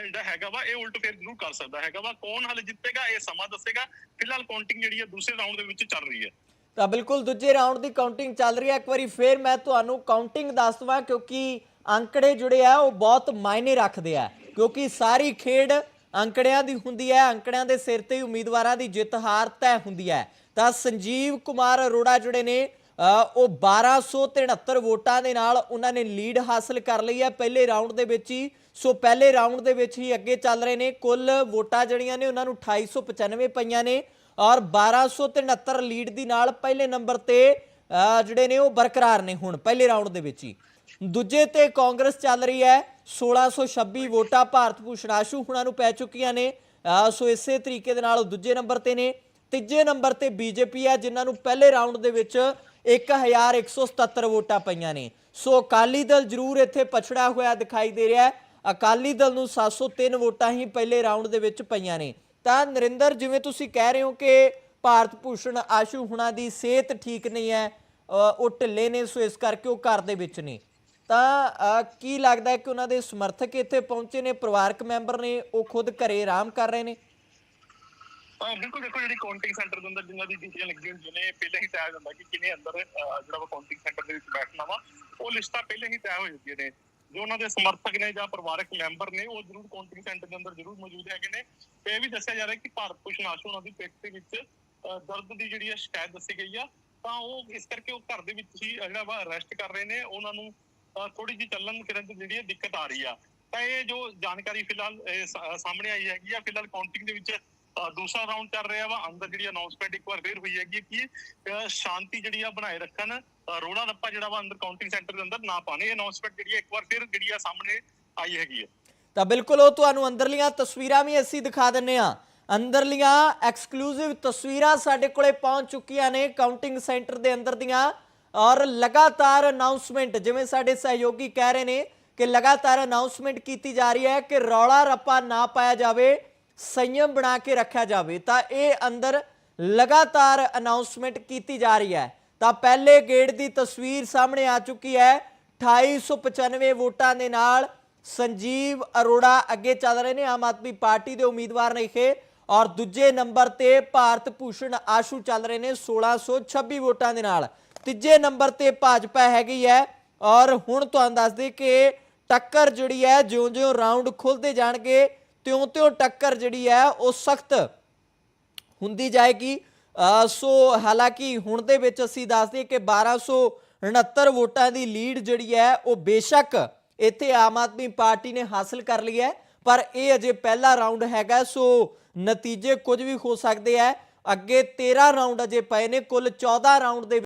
ਜਿਹੜਾ ਹੈਗਾ ਵਾ, ਇਹ ਉਲਟ ਫੇਰ ਜ਼ਰੂਰ ਕਰ ਸਕਦਾ ਹੈਗਾ ਵਾ। ਕੌਣ ਹਾਲੇ ਜਿੱਤੇਗਾ, ਇਹ ਸਮਾਂ ਦੱਸੇਗਾ। ਫਿਲਹਾਲ ਕਾਊਂਟਿੰਗ ਜਿਹੜੀ ਹੈ ਦੂਸਰੇ ਰਾਉਂਡ ਦੇ ਵਿੱਚ ਚੱਲ ਰਹੀ ਹੈ। ਤਾਂ ਬਿਲਕੁਲ ਦੂਜੇ ਰਾਉਂਡ ਦੀ ਕਾਊਂਟਿੰਗ ਚੱਲ ਰਹੀ ਹੈ। ਇੱਕ ਵਾਰੀ ਫੇਰ ਮੈਂ ਤੁਹਾਨੂੰ ਕਾਊਂਟਿੰਗ ਦੱਸ ਦਵਾਂ, ਕਿਉਂਕਿ ਅੰਕੜੇ ਜੁੜੇ ਆ ਉਹ ਬਹੁਤ ਮਾਇਨੇ ਰੱਖਦੇ ਆ ਕਿਉਂਕਿ ਸਾਰੀ ਖੇਡ ਅੰਕੜਿਆਂ ਦੀ ਹੁੰਦੀ ਹੈ ਅੰਕੜਿਆਂ ਦੇ ਸਿਰ ਤੇ ਉਮੀਦਵਾਰਾਂ ਦੀ ਜਿੱਤ ਹਾਰ ਤੈਅ ਹੁੰਦੀ ਹੈ। ਤਾਂ ਸੰਜੀਵ ਕੁਮਾਰ ਅਰੋੜਾ ਜਿਹੜੇ ਨੇ ਅ, ਉਹ 1273 ਵੋਟਾਂ ਦੇ ਨਾਲ ਉਹਨਾਂ ਨੇ ਲੀਡ ਹਾਸਲ ਕਰ ਲਈ ਹੈ। ਪਹਿਲੇ ਰਾਉਂਡ ਦੇ ਵਿੱਚ ਹੀ ਸੋ ਪਹਿਲੇ ਰਾਉਂਡ ਦੇ ਵਿੱਚ ਹੀ ਅੱਗੇ ਚੱਲ ਰਹੇ ਨੇ। ਕੁੱਲ ਵੋਟਾਂ ਜਿਹੜੀਆਂ ਨੇ ਉਹਨਾਂ ਨੂੰ 2895 ਪਈਆਂ ਨੇ ਔਰ 1273 ਲੀਡ ਦੀ ਨਾਲ ਪਹਿਲੇ ਨੰਬਰ ਤੇ ਜਿਹੜੇ ਨੇ ਉਹ ਬਰਕਰਾਰ ਨੇ ਹੁਣ ਪਹਿਲੇ ਰਾਉਂਡ ਦੇ ਵਿੱਚ ਹੀ। ਦੂਜੇ ਤੇ ਕਾਂਗਰਸ ਚੱਲ ਰਹੀ ਹੈ। 1626 ਵੋਟਾਂ ਭਾਰਤ ਭੂਸ਼ਣ ਆਸ਼ੂ ਹੁਣਾਂ ਨੂੰ ਪੈ ਚੁੱਕੀਆਂ ਨੇ। ਸੋ ਇਸੇ ਤਰੀਕੇ ਦੇ ਨਾਲ ਉਹ ਦੂਜੇ ਨੰਬਰ ਤੇ ਨੇ। ਤੀਜੇ ਨੰਬਰ ਤੇ ਬੀਜੇਪੀ ਹੈ, ਜਿਨ੍ਹਾਂ ਨੂੰ ਪਹਿਲੇ ਰਾਉਂਡ ਦੇ ਵਿੱਚ 1177 ਵੋਟਾਂ ਪਈਆਂ ਨੇ। ਸੋ ਅਕਾਲੀ ਦਲ ਜ਼ਰੂਰ ਇੱਥੇ ਪਛੜਾ ਹੋਇਆ ਦਿਖਾਈ ਦੇ ਰਿਹਾ ਹੈ। ਅਕਾਲੀ ਦਲ ਨੂੰ 703 ਵੋਟਾਂ ਹੀ ਪਹਿਲੇ ਰਾਉਂਡ ਦੇ ਵਿੱਚ ਪਈਆਂ ਨੇ। ਤਾਂ ਨਰਿੰਦਰ, ਜਿਵੇਂ ਤੁਸੀਂ ਕਹਿ ਰਹੇ ਹੋ ਕਿ ਭਾਰਤ ਭੂਸ਼ਣ ਆਸ਼ੂ ਹੁਣਾਂ ਦੀ ਸਿਹਤ ਠੀਕ ਨਹੀਂ ਹੈ ਉਹ ਢਿੱਲੇ ਨੇ, ਸੋ ਇਸ ਕਰਕੇ ਉਹ ਘਰ ਦੇ ਵਿੱਚ ਨੇ। ਤਾਂ ਕੀ ਲੱਗਦਾ ਹੈ ਕਿ ਉਹਨਾਂ ਦੇ ਸਮਰਥਕ ਇੱਥੇ ਪਹੁੰਚੇ ਨੇ? ਪਰਿਵਾਰਕ ਮੈਂਬਰ ਨੇ, ਉਹ ਖੁਦ ਘਰੇ ਆਰਾਮ ਕਰ ਰਹੇ ਨੇ? ਹਾਂ ਬਿਲਕੁਲ ਦੇਖੋ, ਜਿਹੜੀ ਕਾਊਂਟਿੰਗ ਸੈਂਟਰ ਦੇ ਅੰਦਰ ਜਿਨ੍ਹਾਂ ਦੀ ਡਿਊਟੀਆਂ ਲੱਗੀਆਂ ਹੁੰਦੀਆਂ ਨੇ, ਪਹਿਲਾਂ ਹੀ ਤੈਅ ਹੋ ਕਿ ਕਿਨੇ ਅੰਦਰ ਜਿਹੜਾ ਵਾ ਕਾਊਂਟਿੰਗ ਸੈਂਟਰ ਦੇ ਵਿੱਚ ਬੈਠਣਾ ਵਾ, ਉਹ ਲਿਸਟਾਂ ਪਹਿਲਾਂ ਹੀ ਤੈਅ ਹੋ ਜਾਂਦੀਆਂ ਨੇ। ਜੋ ਉਹਨਾਂ ਦੇ ਸਮਰਥਕ ਨੇ ਜਾਂ ਪਰਿਵਾਰਕ ਮੈਂਬਰ ਨੇ, ਉਹ ਜ਼ਰੂਰ ਕਾਊਂਟਿੰਗ ਸੈਂਟਰ ਦੇ ਅੰਦਰ ਜ਼ਰੂਰ ਮੌਜੂਦ ਹੈਗੇ ਨੇ। ਤੇ ਇਹ ਵੀ ਦੱਸਿਆ ਜਾ ਰਿਹਾ ਕਿ ਭਾਰਤ ਭੂਸ਼ਣ ਆਸ਼ੂ ਉਹਨਾਂ ਦੀ ਪਿੱਠ ਦੇ ਵਿੱਚ ਦਰਦ ਦੀ ਜਿਹੜੀ ਹੈ ਸ਼ਿਕਾਇਤ ਦੱਸੀ ਗਈ ਆ, ਤਾਂ ਉਹ ਇਸ ਕਰਕੇ ਉਹ ਘਰ ਦੇ ਵਿੱਚ ਹੀ ਜਿਹੜਾ ਵਾ ਅਰੈਸਟ ਕਰ ਰਹੇ ਨੇ। ਉਹਨਾਂ ਨੂੰ ਥੋੜੀ ਜਿਹੀ ਚੱਲਣ ਫਿਰਨ ਦੀ ਜਿਹੜੀ ਦਿੱਕਤ ਆ ਰਹੀ ਆ। ਤਾਂ ਇਹ ਜੋ ਜਾਣਕਾਰੀ ਫਿਲਹਾਲ ਸਾਹਮਣੇ ਆਈ ਹੈਗੀ ਆ ਫਿਲਹਾਲ ਕਾਊਂਟਿੰਗ ਦੇ ਵਿੱਚ ਦੂਸਰਾ ਰਾਉਂਡ ਚੱਲ ਰਿਹਾ ਵਾ। ਅੰਦਰ ਜਿਹੜੀ ਅਨਾਉਂਸਮੈਂਟ ਇੱਕ ਵਾਰ ਫੇਰ ਹੋਈ ਹੈਗੀ ਕਿ ਸ਼ਾਂਤੀ ਜਿਹੜੀ ਆ ਬਣਾਏ ਰੱਖਣ ਅ, ਰੱਪਾ ਜਿਹੜਾ ਵਾ ਅੰਦਰ ਕਾਊਂਟਿੰਗ ਸੈਂਟਰ ਦੇ ਅੰਦਰ ਨਾ ਪਾਣੇ ਅਨਾਉਂਸਮੈਂਟ ਜਿਹੜੀ ਆ ਇੱਕ ਵਾਰ ਫੇਰ ਜਿਹੜੀ ਆ ਸਾਹਮਣੇ ਆਈ ਹੈਗੀ ਹੈ ਤਾਂ ਬਿਲਕੁਲ ਉਹ ਤੁਹਾਨੂੰ ਅੰਦਰਲੀਆਂ ਤਸਵੀਰਾਂ ਵੀ ਅਸੀਂ ਦਿਖਾ ਦਿੰਨੇ ਆ। ਅੰਦਰਲੀਆਂ ਐਕਸਕਲੂਸਿਵ ਤਸਵੀਰਾਂ ਸਾਡੇ ਕੋਲੇ ਪਹੁੰਚ ਚੁੱਕੀਆਂ ਨੇ ਕਾਊਂਟਿੰਗ ਸੈਂਟਰ ਦੇ ਅੰਦਰ ਦੀਆਂ। ਔਰ ਲਗਾਤਾਰ ਅਨਾਉਂਸਮੈਂਟ ਜਿਵੇਂ ਸਾਡੇ ਸਹਿਯੋਗੀ ਕਹਿ ਰਹੇ ਨੇ ਕਿ ਲਗਾਤਾਰ ਅਨਾਉਂਸਮੈਂਟ ਕੀਤੀ ਜਾ ਰਹੀ ਹੈ ਕਿ ਰੌਲਾ ਰੱਪਾ ਨਾ ਪਾਇਆ ਜਾਵੇ, ਸੰਯਮ ਬਣਾ ਕੇ ਰੱਖਿਆ ਜਾਵੇ, ਤਾਂ ਇਹ ਅੰਦਰ ਲਗਾਤਾਰ ਅਨਾਉਂਸਮੈਂਟ ਕੀਤੀ ਜਾ ਰਹੀ ਹੈ। ਤਾਂ ਪਹਿਲੇ ਗੇੜ ਦੀ ਤਸਵੀਰ ਸਾਹਮਣੇ ਆ ਚੁੱਕੀ ਹੈ। 2895 ਵੋਟਾਂ ਦੇ ਨਾਲ ਸੰਜੀਵ ਅਰੋੜਾ ਅੱਗੇ ਚੱਲ ਰਹੇ ਨੇ, ਆਮ ਆਦਮੀ ਪਾਰਟੀ ਦੇ ਉਮੀਦਵਾਰ ਨੇ ਔਰ ਦੂਜੇ ਨੰਬਰ ਤੇ ਭਾਰਤ ਭੂਸ਼ਣ ਆਸ਼ੂ ਚੱਲ ਰਹੇ ਨੇ 1626 ਵੋਟਾਂ ਦੇ ਨਾਲ। ਤੀਜੇ ਨੰਬਰ ਤੇ ਭਾਜਪਾ ਹੈਗੀ ਹੈ। ਔਰ ਹੁਣ ਤੁਹਾਨੂੰ ਦੱਸ ਦੇ ਕਿ ਟੱਕਰ ਜਿਹੜੀ ਹੈ, ਜਿਉਂ-ਜਿਉਂ ਰਾਉਂਡ ਖੁੱਲਦੇ ਜਾਣਗੇ, ਤਿਉਂ-ਤਿਉਂ ਟੱਕਰ ਜਿਹੜੀ ਹੈ, ਉਹ ਸਖਤ ਹੁੰਦੀ ਜਾਏਗੀ। ਸੋ ਹਾਲਾਂਕਿ ਹੁਣ ਦੇ ਵਿੱਚ ਅਸੀਂ ਦੱਸਦੇ ਕਿ 1269 ਵੋਟਾਂ ਦੀ ਲੀਡ ਜਿਹੜੀ ਹੈ, ਉਹ ਬੇਸ਼ੱਕ ਇੱਥੇ ਆਮ ਆਦਮੀ ਪਾਰਟੀ ਨੇ ਹਾਸਲ ਕਰ ਲਈ ਹੈ। ਪਰ ਇਹ ਅਜੇ ਪਹਿਲਾ ਰਾਉਂਡ ਹੈਗਾ, ਸੋ ਨਤੀਜੇ ਕੁਝ ਵੀ ਹੋ ਸਕਦੇ ਹੈ। ਅੱਗੇ 13 ਰਾਉਂਡ ਅਜੇ ਪਏ ਨੇ, ਕੁੱਲ 14 ਰਾਉਂਡ ਦੇ